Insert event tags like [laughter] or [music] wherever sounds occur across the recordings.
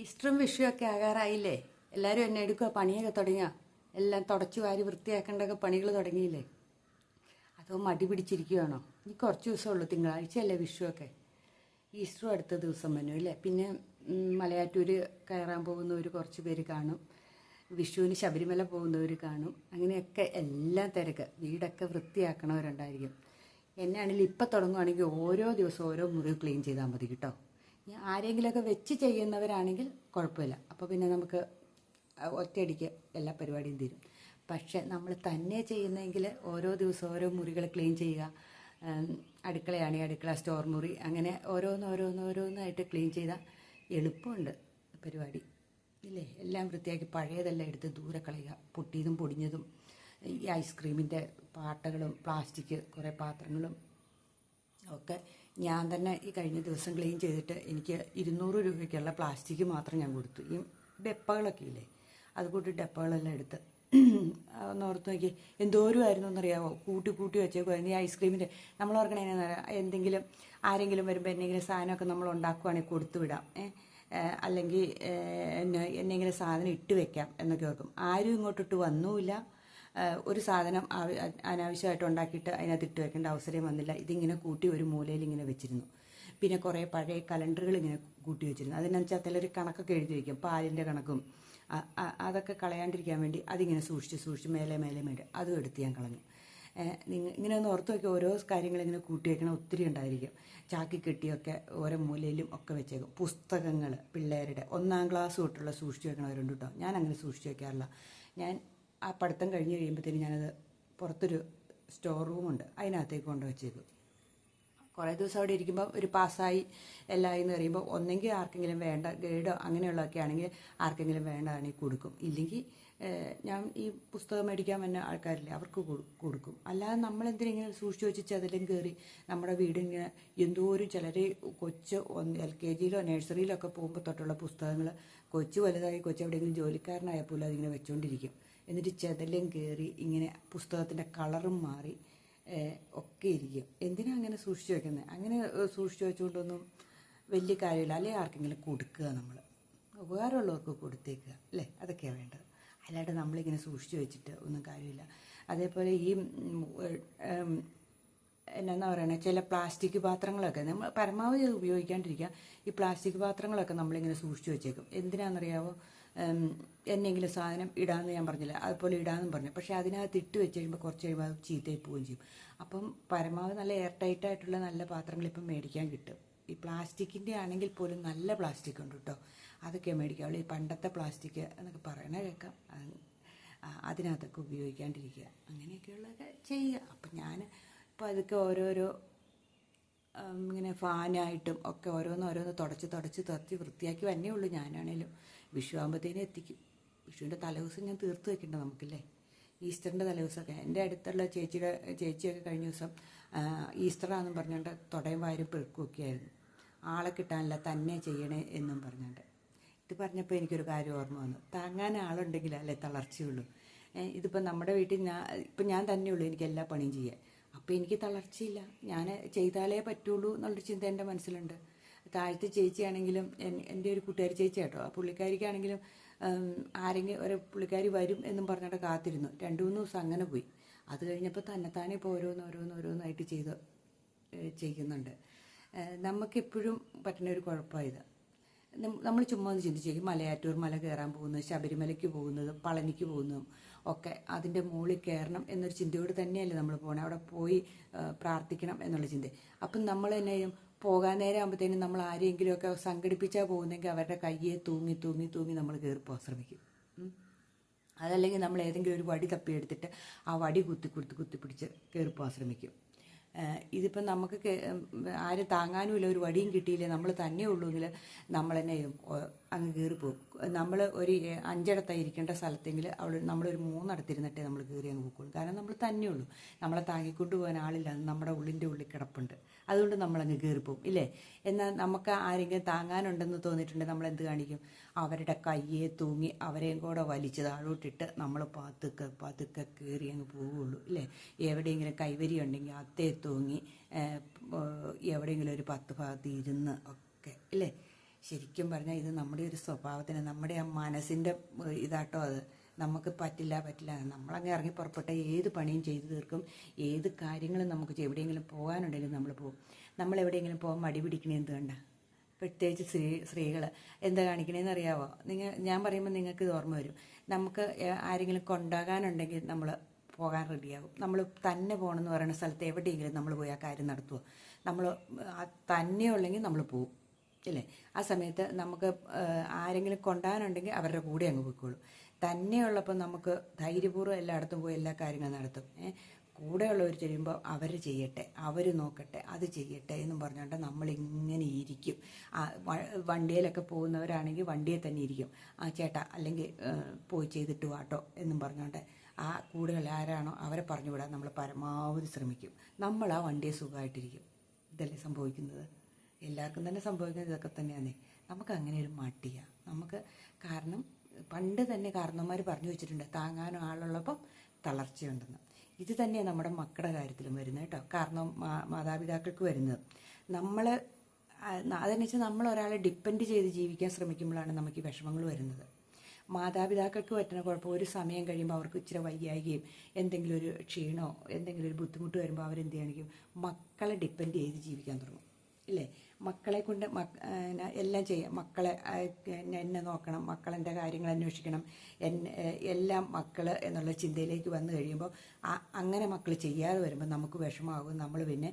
ഈസ്റ്ററും ഒക്കെ ആകാറായില്ലേ? എല്ലാവരും എന്നെ എടുക്കുക പണിയൊക്കെ തുടങ്ങിയ. എല്ലാം തുടച്ചു വാരി വൃത്തിയാക്കേണ്ടൊക്കെ പണികൾ തുടങ്ങിയില്ലേ? അതോ മടി പിടിച്ചിരിക്കുകയാണോ ഇനി കുറച്ച് ദിവസമുള്ളൂ തിങ്കളാഴ്ചയല്ലേ വിഷുവൊക്കെ. ഈസ്റ്ററും അടുത്ത ദിവസം വന്നു അല്ലേ? പിന്നെ മലയാറ്റൂർ കയറാൻ പോകുന്നവർ കുറച്ച് പേര് കാണും. വിഷുവിന് ശബരിമല പോകുന്നവർ കാണും. അങ്ങനെയൊക്കെ എല്ലാം തിരക്ക്. വീടൊക്കെ വൃത്തിയാക്കണവരുണ്ടായിരിക്കും. എന്നാണെങ്കിൽ ഇപ്പം തുടങ്ങുവാണെങ്കിൽ ഓരോ ദിവസവും ഓരോ മുറി ക്ലീൻ ചെയ്താൽ മതി കേട്ടോ. ആരെങ്കിലുമൊക്കെ വെച്ച് ചെയ്യുന്നവരാണെങ്കിൽ കുഴപ്പമില്ല. അപ്പോൾ പിന്നെ നമുക്ക് ഒറ്റയടിക്ക് എല്ലാ പരിപാടിയും തീരും. പക്ഷെ നമ്മൾ തന്നെ ചെയ്യുന്നെങ്കിൽ ഓരോ ദിവസം ഓരോ മുറികൾ ക്ലീൻ ചെയ്യുക അടുക്കളയാണെങ്കിൽ അടുക്കള സ്റ്റോർ മുറി അങ്ങനെ ഓരോന്ന് ഓരോന്ന് ഓരോന്നായിട്ട് ക്ലീൻ ചെയ്താൽ എളുപ്പമുണ്ട് പരിപാടി. ഇല്ലേ? എല്ലാം വൃത്തിയാക്കി പഴയതെല്ലാം എടുത്ത് ദൂരെ കളയുക. പൊട്ടിയതും പൊടിഞ്ഞതും ഈ ഐസ്ക്രീമിന്റെ പാട്ടകളും പ്ലാസ്റ്റിക് കുറേ പാത്രങ്ങളും ഒക്കെ ഞാൻ തന്നെ ഈ കഴിഞ്ഞ ദിവസം ക്ലീൻ ചെയ്തിട്ട് എനിക്ക് ഇരുന്നൂറ് രൂപയ്ക്കുള്ള പ്ലാസ്റ്റിക് മാത്രം ഞാൻ കൊടുത്തു. ഈ ഡെപ്പകളൊക്കെ ഇല്ലേ? അത് കൂട്ടി ഡെപ്പകളെല്ലാം എടുത്ത് [clears throat] ഒന്ന് ഓർത്ത് നോക്കി. എന്തോരമായിരുന്നു എന്നറിയാമോ കൂട്ടി കൂട്ടി വെച്ചേക്കുമായിരുന്നു ഈ ഐസ്ക്രീമിന്റെ നമ്മൾ ഓർക്കണേന്ന് എന്തെങ്കിലും ആരെങ്കിലും വരുമ്പോൾ എന്തെങ്കിലും സാധനമൊക്കെ നമ്മൾ ഉണ്ടാക്കുവാണെങ്കിൽ കൊടുത്തു വിടാം. അല്ലെങ്കിൽ എന്നെ എന്നെങ്കിലും സാധനം ഇട്ട് വെക്കാം എന്നൊക്കെ ഓർക്കും. ആരും ഇങ്ങോട്ടിട്ട് വന്നുമില്ല. ഒരു സാധനം അനാവശ്യമായിട്ട് ഉണ്ടാക്കിയിട്ട് അതിനകത്ത് ഇട്ട് വെക്കേണ്ട അവസരം വന്നില്ല. ഇതിങ്ങനെ കൂട്ടി ഒരു മൂലയിൽ ഇങ്ങനെ വെച്ചിരുന്നു. പിന്നെ കുറേ പഴയ കലണ്ടറുകൾ ഇങ്ങനെ കൂട്ടി വെച്ചിരുന്നു. അതിനനുസരിച്ച് വെച്ചാൽ ചിലർ കണക്കൊക്കെ എഴുതി വയ്ക്കും പാലിന്റെ കണക്കും. അതൊക്കെ കളയാണ്ടിരിക്കാൻ വേണ്ടി അതിങ്ങനെ സൂക്ഷിച്ച് സൂക്ഷിച്ച് മേലെ മേലെ മേലെ അതും എടുത്ത് ഞാൻ കളഞ്ഞു. നിങ്ങൾ നിങ്ങ ഇങ്ങനെ ഒന്ന് ഓർത്ത് നോക്കി ഓരോ കാര്യങ്ങൾ ഇങ്ങനെ കൂട്ടി വെക്കണം ഒത്തിരി ഉണ്ടായിരിക്കും. ചാക്കി കെട്ടിയൊക്കെ ഓരോ മൂലയിലും ഒക്കെ വെച്ചേക്കും. പുസ്തകങ്ങൾ പിള്ളേരുടെ ഒന്നാം ക്ലാസ് തൊട്ടുള്ള സൂക്ഷിച്ച് വെക്കണവരുണ്ട് കേട്ടോ. ഞാൻ അങ്ങനെ സൂക്ഷിച്ച് വെക്കാറില്ല. ഞാൻ ആ പഠിത്തം കഴിഞ്ഞ് കഴിയുമ്പോഴത്തേന് ഞാനത് പുറത്തൊരു സ്റ്റോർ റൂമുണ്ട് അതിനകത്തേക്ക് കൊണ്ട് വെച്ചേക്കും. കുറേ ദിവസം അവിടെ ഇരിക്കുമ്പോൾ ഒരു പാസ്സായി എല്ലാം എന്ന് പറയുമ്പോൾ ഒന്നെങ്കിൽ ആർക്കെങ്കിലും വേണ്ട ഗൈഡോ അങ്ങനെയുള്ളതൊക്കെ ആണെങ്കിൽ ആർക്കെങ്കിലും വേണ്ടതാണെങ്കിൽ കൊടുക്കും. ഇല്ലെങ്കിൽ ഞാൻ ഈ പുസ്തകം മേടിക്കാൻ വന്ന ആൾക്കാരില്ലേ അവർക്ക് കൊടു- കൊടുക്കും. അല്ലാതെ നമ്മളെന്തിനിങ്ങനെ സൂക്ഷിച്ച് വെച്ച് ചതിലും കയറി നമ്മുടെ വീടിങ്ങനെ എന്തോരും ചിലർ കൊച്ച് എൽ കെ ജിയിലോ നഴ്സറിയിലോ ഒക്കെ പോകുമ്പോൾ തൊട്ടുള്ള പുസ്തകങ്ങൾ കൊച്ചു വലുതായി കൊച്ചു എവിടെയെങ്കിലും ജോലിക്കാരനായാൽ പോലും അതിങ്ങനെ വെച്ചുകൊണ്ടിരിക്കും എന്നിട്ട് ചെതലും കയറി ഇങ്ങനെ പുസ്തകത്തിന്റെ കളറും മാറി ഒക്കെ ഇരിക്കും. എന്തിനാ അങ്ങനെ സൂക്ഷിച്ചു വെക്കുന്നത് അങ്ങനെ സൂക്ഷിച്ചു വെച്ചുകൊണ്ടൊന്നും വലിയ കാര്യമില്ല. അല്ലെങ്കിൽ ആർക്കെങ്കിലും കൊടുക്കുക നമ്മൾ ഉപകാരമുള്ളവർക്ക് കൊടുത്തേക്കുക. അല്ലേ? അതൊക്കെയാണ് വേണ്ടത്. അല്ലാണ്ട് നമ്മളിങ്ങനെ സൂക്ഷിച്ചു വെച്ചിട്ട് ഒന്നും കാര്യമില്ല. അതേപോലെ ഈ എന്നാ പറയണേ? ചില പ്ലാസ്റ്റിക് പാത്രങ്ങളൊക്കെ നമ്മൾ പരമാവധി ഉപയോഗിക്കാണ്ടിരിക്കുക. ഈ പ്ലാസ്റ്റിക് പാത്രങ്ങളൊക്കെ നമ്മളിങ്ങനെ സൂക്ഷിച്ചു വെച്ചേക്കും. എന്തിനാണെന്നറിയാവോ? എന്നെങ്കിലും സാധനം ഇടാമെന്ന് ഞാൻ പറഞ്ഞില്ല. അതുപോലെ ഇടാമെന്നും പറഞ്ഞു. പക്ഷേ അതിനകത്ത് ഇട്ട് വെച്ച് കഴിയുമ്പോൾ കുറച്ച് കഴിയുമ്പോൾ അത് ചീത്തയായി പോവുകയും ചെയ്യും. അപ്പം പരമാവധി നല്ല എയർ ടൈറ്റ് ആയിട്ടുള്ള നല്ല പാത്രങ്ങൾ ഇപ്പം മേടിക്കാൻ കിട്ടും. ഈ പ്ലാസ്റ്റിക്കിന്റെ ആണെങ്കിൽ പോലും നല്ല പ്ലാസ്റ്റിക് ഉണ്ട് കേട്ടോ. അതൊക്കെ മേടിക്കാവുള്ളൂ. ഈ പണ്ടത്തെ പ്ലാസ്റ്റിക് എന്നൊക്കെ പറയണ കേൾക്കാം അതിനകത്തൊക്കെ ഉപയോഗിക്കാണ്ടിരിക്കുക. അങ്ങനെയൊക്കെയുള്ളതൊക്കെ ചെയ്യുക. അപ്പം ഞാൻ ഇപ്പോൾ അതൊക്കെ ഓരോരോ ഇങ്ങനെ ഫാനായിട്ടും ഒക്കെ ഓരോന്ന് ഓരോന്ന് തുടച്ച് തുടച്ച് തുടച്ച് വൃത്തിയാക്കി വന്നേ ഉള്ളൂ. ഞാനാണേലും വിഷു ആകുമ്പോഴത്തേനും എത്തിക്കും. വിഷുവിന്റെ തലേദിവസം ഞാൻ തീർത്ത് വെക്കേണ്ട നമുക്കില്ലേ? ഈസ്റ്ററിന്റെ തലേദിവസമൊക്കെ. എന്റെ അടുത്തുള്ള ചേച്ചിയുടെ ചേച്ചിയൊക്കെ കഴിഞ്ഞ ദിവസം ആ, ഈസ്റ്ററാണെന്നും പറഞ്ഞുകൊണ്ട് തുടയും വാരും പെറുക്കുകയൊക്കെ ആയിരുന്നു ആളെ കിട്ടാനില്ല തന്നെ ചെയ്യണേ എന്നും പറഞ്ഞുകൊണ്ട് ഇത് പറഞ്ഞപ്പോൾ എനിക്കൊരു കാര്യം ഓർമ്മ വന്നു. താങ്ങാൻ ആളുണ്ടെങ്കിലല്ലേ തളർച്ചയുള്ളൂ. ഇതിപ്പോൾ നമ്മുടെ വീട്ടിൽ ഞാൻ ഇപ്പം ഞാൻ തന്നെയുള്ളൂ എനിക്ക് എല്ലാ പണിയും ചെയ്യാൻ. അപ്പോൾ എനിക്ക് തളർച്ചയില്ല. ഞാൻ ചെയ്താലേ പറ്റുള്ളൂ എന്നുള്ളൊരു ചിന്ത എന്റെ മനസ്സിലുണ്ട്. താഴത്തെ ചേച്ചിയാണെങ്കിലും എൻ- എന്റെ ഒരു കൂട്ടുകാരി ചേച്ചി കേട്ടോ ആ പുള്ളിക്കാരിക്കാണെങ്കിലും ആരെങ്കിലും ഒരു പുള്ളിക്കാരി വരും എന്നും പറഞ്ഞിട്ട് കാത്തിരുന്നു. രണ്ടു മൂന്ന് ദിവസം അങ്ങനെ പോയി. അത് കഴിഞ്ഞപ്പോൾ തന്നെത്താനെ ഇപ്പോൾ ഓരോന്ന് ഓരോന്ന് ഓരോന്നായിട്ട് ചെയ്ത് ചെയ്യുന്നുണ്ട്. നമുക്കെപ്പോഴും പറ്റുന്ന ഒരു കുഴപ്പമായത്. നമ്മൾ ചുമ്മാ ഒന്ന് ചിന്തിച്ചേക്കും. മലയാറ്റൂർ മല കയറാൻ പോകുന്നത് ശബരിമലയ്ക്ക് പോകുന്നത് പളനിക്ക് പോകുന്നതും ഒക്കെ അതിന്റെ മുകളിൽ കയറണം എന്നൊരു ചിന്തയോട് തന്നെയല്ലേ നമ്മൾ പോകണം അവിടെ പോയി പ്രാർത്ഥിക്കണം എന്നുള്ള ചിന്ത. അപ്പം നമ്മൾ തന്നെ പോകാൻ നേരം ആകുമ്പോഴത്തേനും നമ്മൾ ആരെങ്കിലുമൊക്കെ സംഘടിപ്പിച്ചാൽ പോകുന്നെങ്കിൽ അവരുടെ കയ്യെ തൂങ്ങി തൂങ്ങി തൂങ്ങി നമ്മൾ കയറിപ്പോകാൻ ശ്രമിക്കും. അതല്ലെങ്കിൽ നമ്മൾ ഏതെങ്കിലും ഒരു വടി തപ്പിയെടുത്തിട്ട് ആ വടി കുത്തി കുത്തി കുത്തി പിടിച്ച് കയറിപ്പോകാൻ ശ്രമിക്കും. ഇതിപ്പം നമുക്ക് ആരും താങ്ങാനുമില്ല. ഒരു വടിയും കിട്ടിയില്ല? നമ്മൾ തന്നെ ഉള്ളൂങ്കിൽ നമ്മൾ തന്നെ അങ്ങ് കയറിപ്പോകും നമ്മൾ ഒരു അഞ്ചിടത്തായി ഇരിക്കേണ്ട സ്ഥലത്തെങ്കിൽ അവിടെ നമ്മളൊരു മൂന്നിടത്തിരുന്നിട്ടേ നമ്മൾ കയറി അങ്ങ് പോകുള്ളൂ കാരണം നമ്മൾ തന്നെ ഉള്ളൂ. നമ്മളെ താങ്ങിക്കൊണ്ട് പോകാൻ ആളില്ല. നമ്മുടെ ഉള്ളിന്റെ ഉള്ളിൽ കിടപ്പുണ്ട്. അതുകൊണ്ട് നമ്മളങ്ങ് കയറിപ്പോകും ഇല്ലേ? എന്നാൽ നമുക്ക് ആരെങ്കിലും താങ്ങാനുണ്ടെന്ന് തോന്നിയിട്ടുണ്ടെങ്കിൽ നമ്മൾ എന്ത് കാണിക്കും? അവരുടെ കയ്യെ തൂങ്ങി അവരെയും കൂടെ വലിച്ച് താഴോട്ടിട്ട് നമ്മൾ പതുക്കെ പതുക്കെ കയറി അങ്ങ് പോവുള്ളൂ ഇല്ലേ? എവിടെയെങ്കിലും കൈവരി ഉണ്ടെങ്കിൽ അത്തേ തൂങ്ങി എവിടെയെങ്കിലും ഒരു പത്ത് ഭാഗത്ത് ഇരുന്ന് ഒക്കെ. ഇല്ലേ? ശരിക്കും പറഞ്ഞാൽ ഇത് നമ്മുടെ ഒരു സ്വഭാവത്തിന് നമ്മുടെ ആ മനസ്സിന്റെ ഇതാട്ടോ അത്. നമുക്ക് പറ്റില്ല പറ്റില്ല. നമ്മളങ്ങ് ഇറങ്ങി പുറപ്പെട്ട ഏത് പണിയും ചെയ്തു തീർക്കും. ഏത് കാര്യങ്ങളും നമുക്ക് എവിടെയെങ്കിലും പോകാനുണ്ടെങ്കിലും നമ്മൾ പോകും. നമ്മൾ എവിടെയെങ്കിലും പോകാൻ മടി പിടിക്കണേ എന്ത് കണ്ട? പ്രത്യേകിച്ച് സ്ത്രീ സ്ത്രീകൾ എന്താ കാണിക്കണേന്ന് അറിയാവോ? നിങ്ങൾ ഞാൻ പറയുമ്പോൾ നിങ്ങൾക്ക് ഇത് ഓർമ്മ വരും. നമുക്ക് ആരെങ്കിലും കൊണ്ടാകാനുണ്ടെങ്കിൽ നമ്മൾ പോകാൻ റെഡിയാകും. നമ്മൾ തന്നെ പോകണമെന്ന് പറയുന്ന സ്ഥലത്ത് എവിടെയെങ്കിലും നമ്മൾ പോയി ആ കാര്യം നടത്തുമോ നമ്മൾ തന്നെ തന്നെയുള്ളെങ്കിൽ നമ്മൾ പോകും ഇല്ലേ ആ സമയത്ത് നമുക്ക് ആരെങ്കിലും കൊണ്ടാനുണ്ടെങ്കിൽ അവരുടെ കൂടെ അങ്ങ് പോയിക്കോളും. തന്നെയുള്ളപ്പോൾ നമുക്ക് ധൈര്യപൂർവം എല്ലായിടത്തും പോയി എല്ലാ കാര്യങ്ങളും നടത്തും. കൂടെയുള്ളവർ ചെയ്യുമ്പോൾ അവർ ചെയ്യട്ടെ അവർ നോക്കട്ടെ അത് ചെയ്യട്ടെ എന്നും പറഞ്ഞുകൊണ്ട് നമ്മളിങ്ങനെ ഇരിക്കും. വണ്ടിയിലൊക്കെ പോകുന്നവരാണെങ്കിൽ വണ്ടിയിൽ തന്നെ ഇരിക്കും. ആ ചേട്ടാ അല്ലെങ്കിൽ പോയി ചെയ്തിട്ട് വാട്ടോ എന്നും പറഞ്ഞുകൊണ്ട് ആ കൂടുതൽ ആരാണോ അവരെ പറഞ്ഞുവിടാൻ നമ്മൾ പരമാവധി ശ്രമിക്കും. നമ്മൾ ആ വണ്ടിയെ സുഖമായിട്ടിരിക്കും. ഇതല്ലേ സംഭവിക്കുന്നത്? എല്ലാവർക്കും തന്നെ സംഭവിക്കുന്നത് ഇതൊക്കെ തന്നെയാണ്. നമുക്ക് അങ്ങനെ ഒരു മടിയ. നമുക്ക് കാരണം പണ്ട് തന്നെ കാരണന്മാർ പറഞ്ഞു വെച്ചിട്ടുണ്ട് താങ്ങാനും ആളുള്ളപ്പം തളർച്ചയുണ്ടെന്ന്. ഇത് തന്നെയാണ് നമ്മുടെ മക്കളുടെ കാര്യത്തിലും വരുന്നത് കേട്ടോ. കാരണം മാതാപിതാക്കൾക്ക് വരുന്നത്. നമ്മൾ അതെന്ന് വെച്ചാൽ നമ്മൾ ഒരാളെ ഡിപ്പെൻഡ് ചെയ്ത് ജീവിക്കാൻ ശ്രമിക്കുമ്പോഴാണ് നമുക്ക് ഈ വിഷമങ്ങൾ വരുന്നത്. മാതാപിതാക്കൾക്ക് പറ്റുന്ന കുഴപ്പം ഒരു സമയം കഴിയുമ്പോൾ അവർക്ക് ഇച്ചിരി വയ്യായികയും എന്തെങ്കിലും ഒരു ക്ഷീണോ എന്തെങ്കിലും ഒരു ബുദ്ധിമുട്ട് വരുമ്പോൾ അവരെന്ത് ചെയ്യണമെങ്കിൽ മക്കളെ ഡിപ്പെൻഡ് ചെയ്ത് ജീവിക്കാൻ തുടങ്ങും. ഇല്ലേ? മക്കളെ കൊണ്ട് എല്ലാം ചെയ്യാം. മക്കളെ എന്നെ നോക്കണം. മക്കളെന്റെ കാര്യങ്ങൾ അന്വേഷിക്കണം. എല്ലാം മക്കൾ എന്നുള്ള ചിന്തയിലേക്ക് വന്നു കഴിയുമ്പോൾ അങ്ങനെ മക്കൾ ചെയ്യാതെ വരുമ്പോൾ നമുക്ക് വിഷമാകും നമ്മൾ പിന്നെ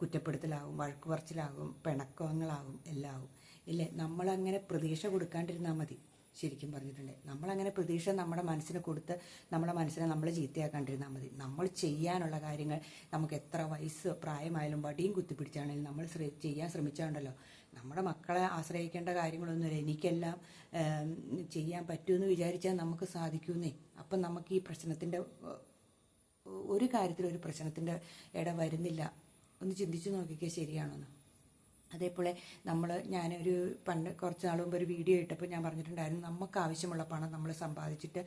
കുറ്റപ്പെടുത്തലാകും വഴക്ക് പറച്ചിലാകും പിണക്കങ്ങളാകും എല്ലാം ആകും. ഇല്ലേ? നമ്മളങ്ങനെ പ്രതീക്ഷ കൊടുക്കാണ്ടിരുന്നാൽ മതി. ശരിക്കും പറഞ്ഞിട്ടുണ്ട്. നമ്മളങ്ങനെ പ്രതീക്ഷ നമ്മുടെ മനസ്സിന് കൊടുത്ത് നമ്മുടെ മനസ്സിനെ നമ്മൾ ചീത്തയാക്കാണ്ടിരുന്നാൽ മതി. നമ്മൾ ചെയ്യാനുള്ള കാര്യങ്ങൾ നമുക്ക് എത്ര വയസ്സ് പ്രായമായാലും വടിയും കുത്തിപ്പിടിച്ചാണെങ്കിലും നമ്മൾ ചെയ്യാൻ ശ്രമിച്ചാണ്ടല്ലോ. നമ്മുടെ മക്കളെ ആശ്രയിക്കേണ്ട കാര്യങ്ങളൊന്നുമില്ല. എനിക്കെല്ലാം ചെയ്യാൻ പറ്റുമെന്ന് വിചാരിച്ചാൽ നമുക്ക് സാധിക്കുമെന്നേ അപ്പം നമുക്ക് ഈ പ്രശ്നത്തിന്റെ ഒരു കാര്യത്തിലൊരു പ്രശ്നത്തിന്റെ ഇട വരുന്നില്ല. ഒന്ന് ചിന്തിച്ചു നോക്കിക്കുക ശരിയാണോന്ന്. അതേപോലെ നമ്മൾ ഞാനൊരു പണ്ട് കുറച്ച് നാൾ മുമ്പ് ഒരു വീഡിയോ ഇട്ടപ്പോൾ ഞാൻ പറഞ്ഞിട്ടുണ്ടായിരുന്നു നമുക്ക് ആവശ്യമുള്ള പണം നമ്മൾ സമ്പാദിച്ചിട്ട്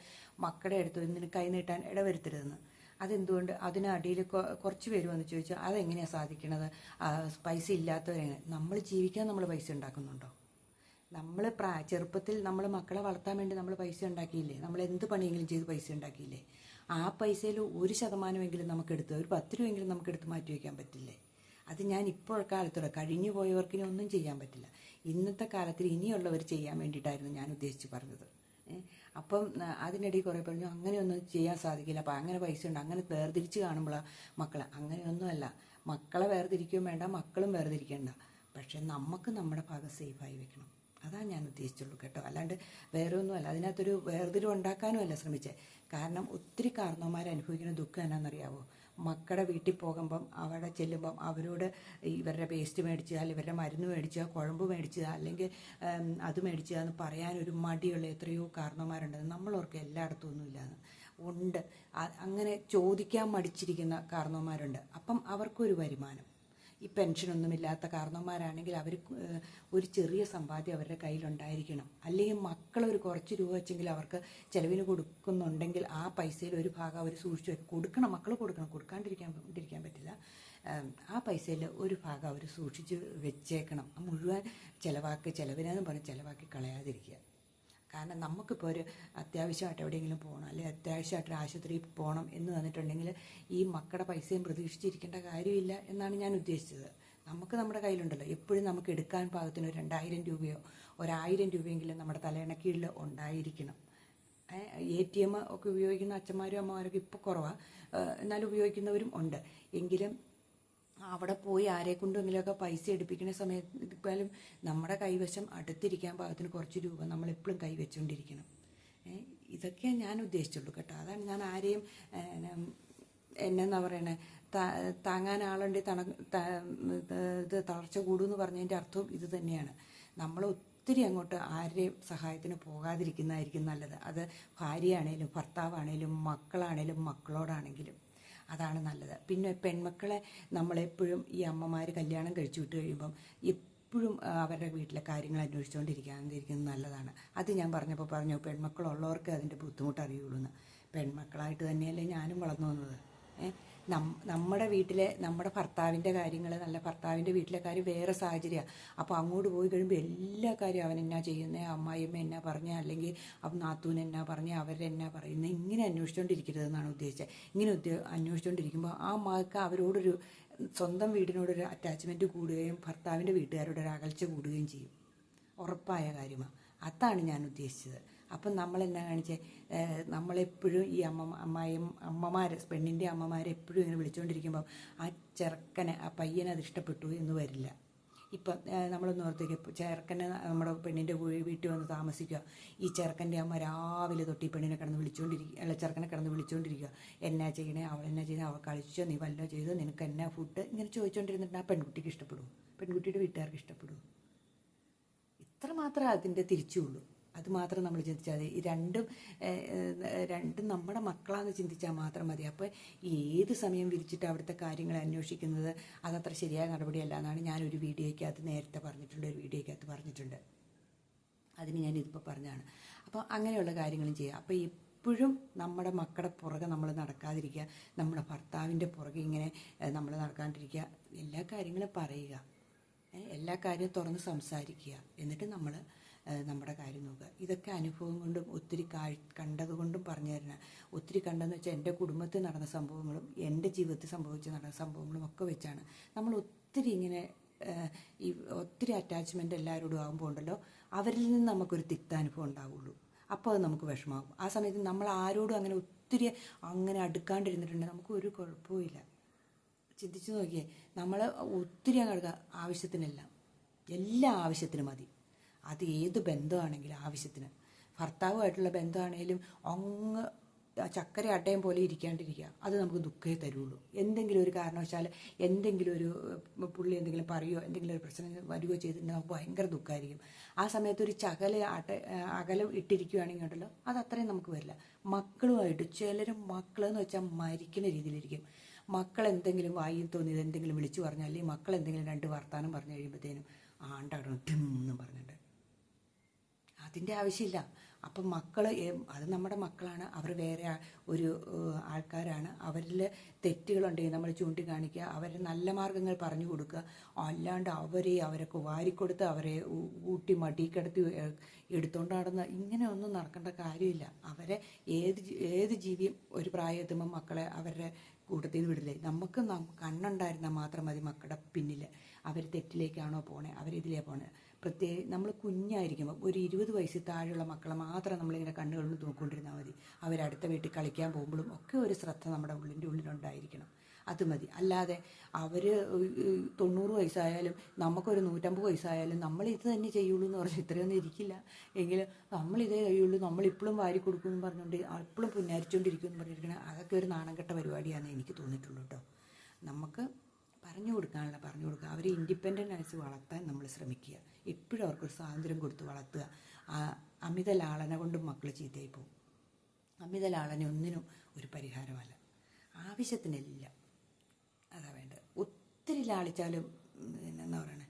മക്കളുടെ അടുത്ത് നിന്ന് കൈ നീട്ടാൻ ഇടവരുത്തരുതെന്ന്. അതെന്തുകൊണ്ട്? അതിനടിയിൽ കുറച്ച് പേര് വന്ന് ചോദിച്ചാൽ അതെങ്ങനെയാണ് സാധിക്കണത്? പൈസ ഇല്ലാത്തവരെങ്ങനെ നമ്മൾ ജീവിക്കാൻ നമ്മൾ പൈസ ഉണ്ടാക്കുന്നുണ്ടോ? നമ്മൾ പ്രാ ചെറുപ്പത്തിൽ നമ്മൾ മക്കളെ വളർത്താൻ വേണ്ടി നമ്മൾ പൈസ ഉണ്ടാക്കിയില്ലേ? നമ്മൾ എന്ത് പണിയെങ്കിലും ചെയ്ത് പൈസ ഉണ്ടാക്കിയില്ലേ? ആ പൈസയിൽ ഒരു ശതമാനമെങ്കിലും നമുക്ക് എടുത്ത് ഒരു പത്ത് രൂപയെങ്കിലും നമുക്ക് എടുത്ത് മാറ്റി വയ്ക്കാൻ പറ്റില്ലേ? അത് ഞാൻ ഇപ്പോൾ കാലത്തോടെ കഴിഞ്ഞു പോയവർക്കിനി ഒന്നും ചെയ്യാൻ പറ്റില്ല. ഇന്നത്തെ കാലത്തിൽ ഇനിയുള്ളവർ ചെയ്യാൻ വേണ്ടിയിട്ടായിരുന്നു ഞാൻ ഉദ്ദേശിച്ച് പറഞ്ഞത്. അപ്പം അതിനിടയിൽ കുറേ പറഞ്ഞു അങ്ങനെയൊന്നും ചെയ്യാൻ സാധിക്കില്ല. അപ്പം അങ്ങനെ പൈസ ഉണ്ട്. അങ്ങനെ വേർതിരിച്ച് കാണുമ്പോഴാണ് മക്കളെ. അങ്ങനെയൊന്നുമല്ല. മക്കളെ വേർതിരിക്കുകയും വേണ്ട മക്കളും വേർതിരിക്കേണ്ട. പക്ഷെ നമുക്ക് നമ്മുടെ ഭാഗം സേഫായി വെക്കണം. അതാണ് ഞാൻ ഉദ്ദേശിച്ചുള്ളൂ കേട്ടോ. അല്ലാണ്ട് വേറെ ഒന്നുമല്ല അതിനകത്തൊരു വേർതിരിവ് ഉണ്ടാക്കാനുമല്ല ശ്രമിച്ചത് കാരണം ഒത്തിരി കാരണവന്മാർ അനുഭവിക്കുന്ന ദുഃഖം എന്നാണെന്നറിയാവോ മക്കളുടെ വീട്ടിൽ പോകുമ്പം അവിടെ ചെല്ലുമ്പം അവരോട് ഇവരുടെ പേസ്റ്റ് മേടിച്ചുക ഇവരുടെ മരുന്ന് മേടിച്ചുക കുഴമ്പ് മേടിച്ചുക അല്ലെങ്കിൽ അത് മേടിച്ചുക എന്ന് പറയാൻ ഒരു മടിയുള്ള എത്രയോ കാരണവന്മാരുണ്ട്. നമ്മളോർക്ക് എല്ലായിടത്തും ഒന്നുമില്ലാന്ന് ഉണ്ട്. അങ്ങനെ ചോദിക്കാൻ മടിച്ചിരിക്കുന്ന കാരണവന്മാരുണ്ട്. അപ്പം അവർക്കൊരു വരുമാനം. ഈ പെൻഷനൊന്നുമില്ലാത്ത കാരണവന്മാരാണെങ്കിൽ അവർ ഒരു ചെറിയ സമ്പാദ്യം അവരുടെ കയ്യിലുണ്ടായിരിക്കണം. അല്ലെങ്കിൽ മക്കൾ ഒരു കുറച്ച് രൂപ വെച്ചെങ്കിൽ അവർക്ക് ചിലവിന് കൊടുക്കുന്നുണ്ടെങ്കിൽ ആ പൈസയിൽ ഒരു ഭാഗം അവർ സൂക്ഷിച്ചു കൊടുക്കണം മക്കൾ കൊടുക്കണം. കൊടുക്കാണ്ടിരിക്കാൻ പറ്റില്ല. ആ പൈസയിൽ ഒരു ഭാഗം അവർ സൂക്ഷിച്ച് വെച്ചേക്കണം. മുഴുവൻ ചിലവാക്കി ചിലവിനെന്ന് പറഞ്ഞ് ചിലവാക്കി കളയാതിരിക്കുക. കാരണം നമുക്കിപ്പോൾ ഒരു അത്യാവശ്യമായിട്ട് എവിടെയെങ്കിലും പോകണം അല്ലെങ്കിൽ അത്യാവശ്യമായിട്ട് ഒരു ആശുപത്രിയിൽ പോകണം എന്ന് വന്നിട്ടുണ്ടെങ്കിൽ ഈ മക്കളുടെ പൈസയും പ്രതീക്ഷിച്ചിരിക്കേണ്ട കാര്യമില്ല എന്നാണ് ഞാൻ ഉദ്ദേശിച്ചത്. നമുക്ക് നമ്മുടെ കയ്യിലുണ്ടല്ലോ. എപ്പോഴും നമുക്ക് എടുക്കാൻ പാകത്തിന് ഒരു രണ്ടായിരം രൂപയോ ഒരായിരം രൂപയെങ്കിലും നമ്മുടെ തലയിണക്കീഴിൽ ഉണ്ടായിരിക്കണം. എ ടി എം ഒക്കെ ഉപയോഗിക്കുന്ന അച്ഛന്മാരും അമ്മമാരൊക്കെ ഇപ്പോൾ കുറവാണ് എന്നാലും ഉപയോഗിക്കുന്നവരും ഉണ്ട്. എങ്കിലും അവിടെ പോയി ആരെ കൊണ്ടെങ്കിലുമൊക്കെ പൈസ എടുപ്പിക്കുന്ന സമയത്ത് ഇപ്പോഴും നമ്മുടെ കൈവശം അടുത്തിരിക്കാൻ പാകത്തിന് കുറച്ച് രൂപ നമ്മൾ എപ്പോഴും കൈവച്ചുകൊണ്ടിരിക്കണം ഇതൊക്കെ ഞാൻ ഉദ്ദേശിച്ചുള്ളൂ കേട്ടോ. അതാണ് ഞാൻ ആരെയും എന്നെന്താ പറയണേ താങ്ങാൻ ആളുണ്ട് തണ ഇത് തളർച്ച കൂടുമെന്ന് പറഞ്ഞതിന്റെ അർത്ഥവും ഇത് തന്നെയാണ്. നമ്മൾ ഒത്തിരി അങ്ങോട്ട് ആരുടെയും സഹായത്തിന് പോകാതിരിക്കുന്നതായിരിക്കും നല്ലത്. അത് ഭാര്യയാണേലും ഭർത്താവാണേലും മക്കളാണേലും മക്കളോടാണെങ്കിലും. അതാണ് നല്ലത്. പിന്നെ പെൺമക്കളെ നമ്മളെപ്പോഴും ഈ അമ്മമാർ കല്യാണം കഴിച്ചു വിട്ട് കഴിയുമ്പം എപ്പോഴും അവരുടെ വീട്ടിലെ കാര്യങ്ങൾ അന്വേഷിച്ചുകൊണ്ടിരിക്കാതിരിക്കുന്നത് നല്ലതാണ്. അത് ഞാൻ പറഞ്ഞപ്പോൾ പറഞ്ഞു പെൺമക്കളുള്ളവർക്ക് അതിന്റെ ബുദ്ധിമുട്ട് അറിയുള്ളൂ എന്ന് പെൺമക്കളായിട്ട് തന്നെയല്ലേ ഞാനും വളർന്നു വന്നത്. ഏ? നം നമ്മുടെ വീട്ടിലെ നമ്മുടെ ഭർത്താവിന്റെ കാര്യങ്ങൾ നല്ല ഭർത്താവിന്റെ വീട്ടിലെ കാര്യം വേറെ സാഹചര്യമാണ് അപ്പോൾ അങ്ങോട്ട് പോയി കഴിയുമ്പോൾ എല്ലാ കാര്യവും അവൻ എന്നാ ചെയ്യുന്നത് അമ്മായിയമ്മ എന്നാ പറഞ്ഞ? അല്ലെങ്കിൽ അവൻ നാത്തൂൻ എന്നാ പറഞ്ഞ? അവരെന്നാ പറയുന്നത് ഇങ്ങനെ അന്വേഷിച്ചുകൊണ്ടിരിക്കരുതെന്നാണ് ഉദ്ദേശിച്ചത് ഇങ്ങനെ ഉദ്യോ അന്വേഷിച്ചുകൊണ്ടിരിക്കുമ്പോൾ ആ മകൾക്ക് അവരോടൊരു സ്വന്തം വീടിനോടൊരു അറ്റാച്ച്മെന്റ് കൂടുകയും ഭർത്താവിന്റെ വീട്ടുകാരോടൊരു അകൽച്ച കൂടുകയും ചെയ്യും. ഉറപ്പായ കാര്യമാണ് അതാണ് ഞാൻ ഉദ്ദേശിച്ചത്. അപ്പം നമ്മളെന്നാ കാണിച്ചേ? നമ്മളെപ്പോഴും ഈ അമ്മ അമ്മായും അമ്മമാർ പെണ്ണിന്റെ അമ്മമാരെ എപ്പോഴും ഇങ്ങനെ വിളിച്ചുകൊണ്ടിരിക്കുമ്പോൾ ആ ചെറുക്കനെ ആ പയ്യനെ അത് ഇഷ്ടപ്പെട്ടു എന്ന് വരില്ല. ഇപ്പം നമ്മളൊന്ന് ഓർത്തേക്ക് ചെറുക്കനെ നമ്മുടെ പെണ്ണിന്റെ വീട്ടിൽ വന്ന് താമസിക്കുക. ഈ ചെറുക്കന്റെ അമ്മ രാവിലെ തൊട്ടി പെണ്ണിനെ കിടന്ന് വിളിച്ചുകൊണ്ടിരിക്കുക അല്ല ചെറുക്കനെ കിടന്ന് വിളിച്ചുകൊണ്ടിരിക്കുക എന്നാ ചെയ്യണേ? അവൾ എന്നാ ചെയ്യുന്നത് അവൾ കളിച്ചോ? നീ വല്ലോ ചെയ്തോ? നിനക്ക് എന്നാ ഫുഡ് ഇങ്ങനെ ചോദിച്ചുകൊണ്ടിരുന്നിട്ട് ആ പെൺകുട്ടിക്ക് ഇഷ്ടപ്പെടും പെൺകുട്ടിയുടെ വീട്ടുകാർക്ക് ഇഷ്ടപ്പെടും ഇത്ര മാത്രമേ അതിന്റെ തിരിച്ചുള്ളൂ. അത് മാത്രം നമ്മൾ ചിന്തിച്ചാൽ മതി. ഈ രണ്ടും രണ്ടും നമ്മുടെ മക്കളാന്ന് ചിന്തിച്ചാൽ മാത്രം മതി. അപ്പോൾ ഏത് സമയം വിരിച്ചിട്ട് അവിടുത്തെ കാര്യങ്ങൾ അന്വേഷിക്കുന്നത്? അതത്ര ശരിയായ നടപടിയല്ല എന്നാണ് ഞാനൊരു വീഡിയോയ്ക്കകത്ത് നേരത്തെ പറഞ്ഞിട്ടുണ്ട് ഒരു വീഡിയോയ്ക്കകത്ത് പറഞ്ഞിട്ടുണ്ട്. അതിന് ഞാൻ ഇതിപ്പോൾ പറഞ്ഞാണ്. അപ്പോൾ അങ്ങനെയുള്ള കാര്യങ്ങളും ചെയ്യുക അപ്പോൾ എപ്പോഴും നമ്മുടെ മക്കളുടെ പുറകെ നമ്മൾ നടക്കാതിരിക്കുക നമ്മുടെ ഭർത്താവിന്റെ പുറകെ ഇങ്ങനെ നമ്മൾ നടക്കാണ്ടിരിക്കുക എല്ലാ കാര്യങ്ങളും പറയുക. എല്ലാ കാര്യവും തുറന്ന് സംസാരിക്കുക. എന്നിട്ട് നമ്മൾ നമ്മുടെ കാര്യം നോക്കുക. ഇതൊക്കെ അനുഭവം കൊണ്ടും ഒത്തിരി കണ്ടത് കൊണ്ടും പറഞ്ഞു തരുന്ന ഒത്തിരി കണ്ടെന്ന് വെച്ചാൽ എന്റെ കുടുംബത്തിൽ നടന്ന സംഭവങ്ങളും എന്റെ ജീവിതത്തിൽ സംഭവിച്ച് നടന്ന സംഭവങ്ങളും ഒക്കെ വെച്ചാണ്. നമ്മൾ ഒത്തിരി ഇങ്ങനെ ഈ ഒത്തിരി അറ്റാച്ച്മെന്റ് എല്ലാവരോടും ആകുമ്പോൾ ഉണ്ടല്ലോ അവരിൽ നിന്ന് നമുക്കൊരു തിക്താനുഭവം ഉണ്ടാവുള്ളൂ. അപ്പോൾ അത് നമുക്ക് വിഷമാകും ആ സമയത്ത് നമ്മൾ ആരോടും അങ്ങനെ ഒത്തിരി അങ്ങനെ അടുക്കാണ്ടിരുന്നിട്ടുണ്ടെങ്കിൽ നമുക്ക് ഒരു കുഴപ്പമില്ല ചിന്തിച്ചു നോക്കിയേ നമ്മൾ ഒത്തിരി അങ്ങ് ആവശ്യത്തിനെല്ലാം. എല്ലാ ആവശ്യത്തിനും മതി. അത് ഏത് ബന്ധമാണെങ്കിലും ആവശ്യത്തിന്. ഭർത്താവുമായിട്ടുള്ള ബന്ധമാണെങ്കിലും അങ്ങ് ചക്കര അട്ടയം പോലെ ഇരിക്കാണ്ടിരിക്കുക. അത് നമുക്ക് ദുഃഖമേ തരുള്ളൂ. എന്തെങ്കിലും ഒരു കാരണവശാൽ എന്തെങ്കിലും ഒരു പുള്ളി എന്തെങ്കിലും പറയുകയോ എന്തെങ്കിലും ഒരു പ്രശ്നം വരികയോ ചെയ്തിട്ടുണ്ടെങ്കിൽ നമുക്ക് ഭയങ്കര ദുഃഖമായിരിക്കും ആ സമയത്ത് ഒരു ചകല അട്ട അകലം ഇട്ടിരിക്കുകയാണെങ്കിൽ ഉണ്ടല്ലോ അത് അത്രയും നമുക്ക് വരില്ല. മക്കളുമായിട്ട് ചിലരും മക്കളെന്ന് വെച്ചാൽ മരിക്കുന്ന രീതിയിലിരിക്കും. മക്കൾ എന്തെങ്കിലും വായിൽ തോന്നിയത് എന്തെങ്കിലും വിളിച്ചു പറഞ്ഞാൽ അല്ലെങ്കിൽ മക്കൾ എന്തെങ്കിലും രണ്ട് വർത്താനം പറഞ്ഞു കഴിയുമ്പോഴത്തേനും ആണ്ടാടും ടിം എന്നും പറഞ്ഞിട്ട് അതിന്റെ ആവശ്യമില്ല. അപ്പം മക്കൾ അത് നമ്മുടെ മക്കളാണ്. അവർ വേറെ ഒരു ആൾക്കാരാണ്. അവരിൽ തെറ്റുകളുണ്ടെങ്കിൽ നമ്മൾ ചൂണ്ടിക്കാണിക്കുക. അവരെ നല്ല മാർഗങ്ങൾ പറഞ്ഞു കൊടുക്കുക. അല്ലാണ്ട് അവരെ അവരൊക്കെ വാരിക്കൊടുത്ത് അവരെ ഊട്ടി മടിക്കെടുത്ത് ഏഹ്, എടുത്തോണ്ട് നടന്ന് ഇങ്ങനെയൊന്നും നടക്കേണ്ട കാര്യമില്ല. അവരെ ഏത് ഏത് ജീവിയും ഒരു പ്രായത്തുമ്പോൾ മക്കളെ അവരുടെ കൂട്ടത്തിൽ നിന്ന് വിടില്ലേ? നമുക്ക് കണ്ണുണ്ടായിരുന്നാൽ മാത്രം മതി മക്കളുടെ പിന്നിൽ. അവർ തെറ്റിലേക്കാണോ പോണേ? അവരിതിലേ പോണേ? പ്രത്യേക നമ്മൾ കുഞ്ഞായിരിക്കുമ്പോൾ ഒരു ഇരുപത് വയസ്സിൽ താഴെയുള്ള മക്കളെ മാത്രം നമ്മളിങ്ങനെ കണ്ണുകളിൽ നോക്കിക്കൊണ്ടിരുന്നാൽ മതി. അവരടുത്ത വീട്ടിൽ കളിക്കാൻ പോകുമ്പോഴും ഒക്കെ ഒരു ശ്രദ്ധ നമ്മുടെ ഉള്ളിന്റെ ഉള്ളിലുണ്ടായിരിക്കണം. അത് മതി. അല്ലാതെ അവർ തൊണ്ണൂറ് വയസ്സായാലും നമുക്കൊരു നൂറ്റമ്പത് വയസ്സായാലും നമ്മൾ ഇത് തന്നെ ചെയ്യുള്ളൂ എന്ന് പറഞ്ഞ് ഇത്രയൊന്നും ഇരിക്കില്ല. എങ്കിലും നമ്മൾ ഇതേ കഴിയുള്ളൂ. നമ്മളിപ്പോഴും വാരി കൊടുക്കുമെന്ന് പറഞ്ഞുകൊണ്ട് ഇപ്പോഴും പുന്നാരിച്ചുകൊണ്ടിരിക്കും എന്ന് പറഞ്ഞിരിക്കണേ അതൊക്കെ ഒരു നാണംകെട്ട പരിപാടിയാണെന്ന് എനിക്ക് തോന്നിയിട്ടുള്ളൂ കേട്ടോ. നമുക്ക് പറഞ്ഞു കൊടുക്കാനുള്ള പറഞ്ഞു കൊടുക്കുക. അവരെ ഇൻഡിപെൻഡന്റ് ആയിട്ട് വളർത്താൻ നമ്മൾ ശ്രമിക്കുക. എപ്പോഴും അവർക്കൊരു സ്വാതന്ത്ര്യം കൊടുത്ത് വളർത്തുക. അമിത ലാളന കൊണ്ടും മക്കൾ ചീത്തയായി പോകും. അമിത ലാളന ഒന്നിനും ഒരു പരിഹാരമല്ല. ആവശ്യത്തിനെല്ലാം അതാ വേണ്ടത്. ഒത്തിരി ലാളിച്ചാലും എന്താ പറയണേ?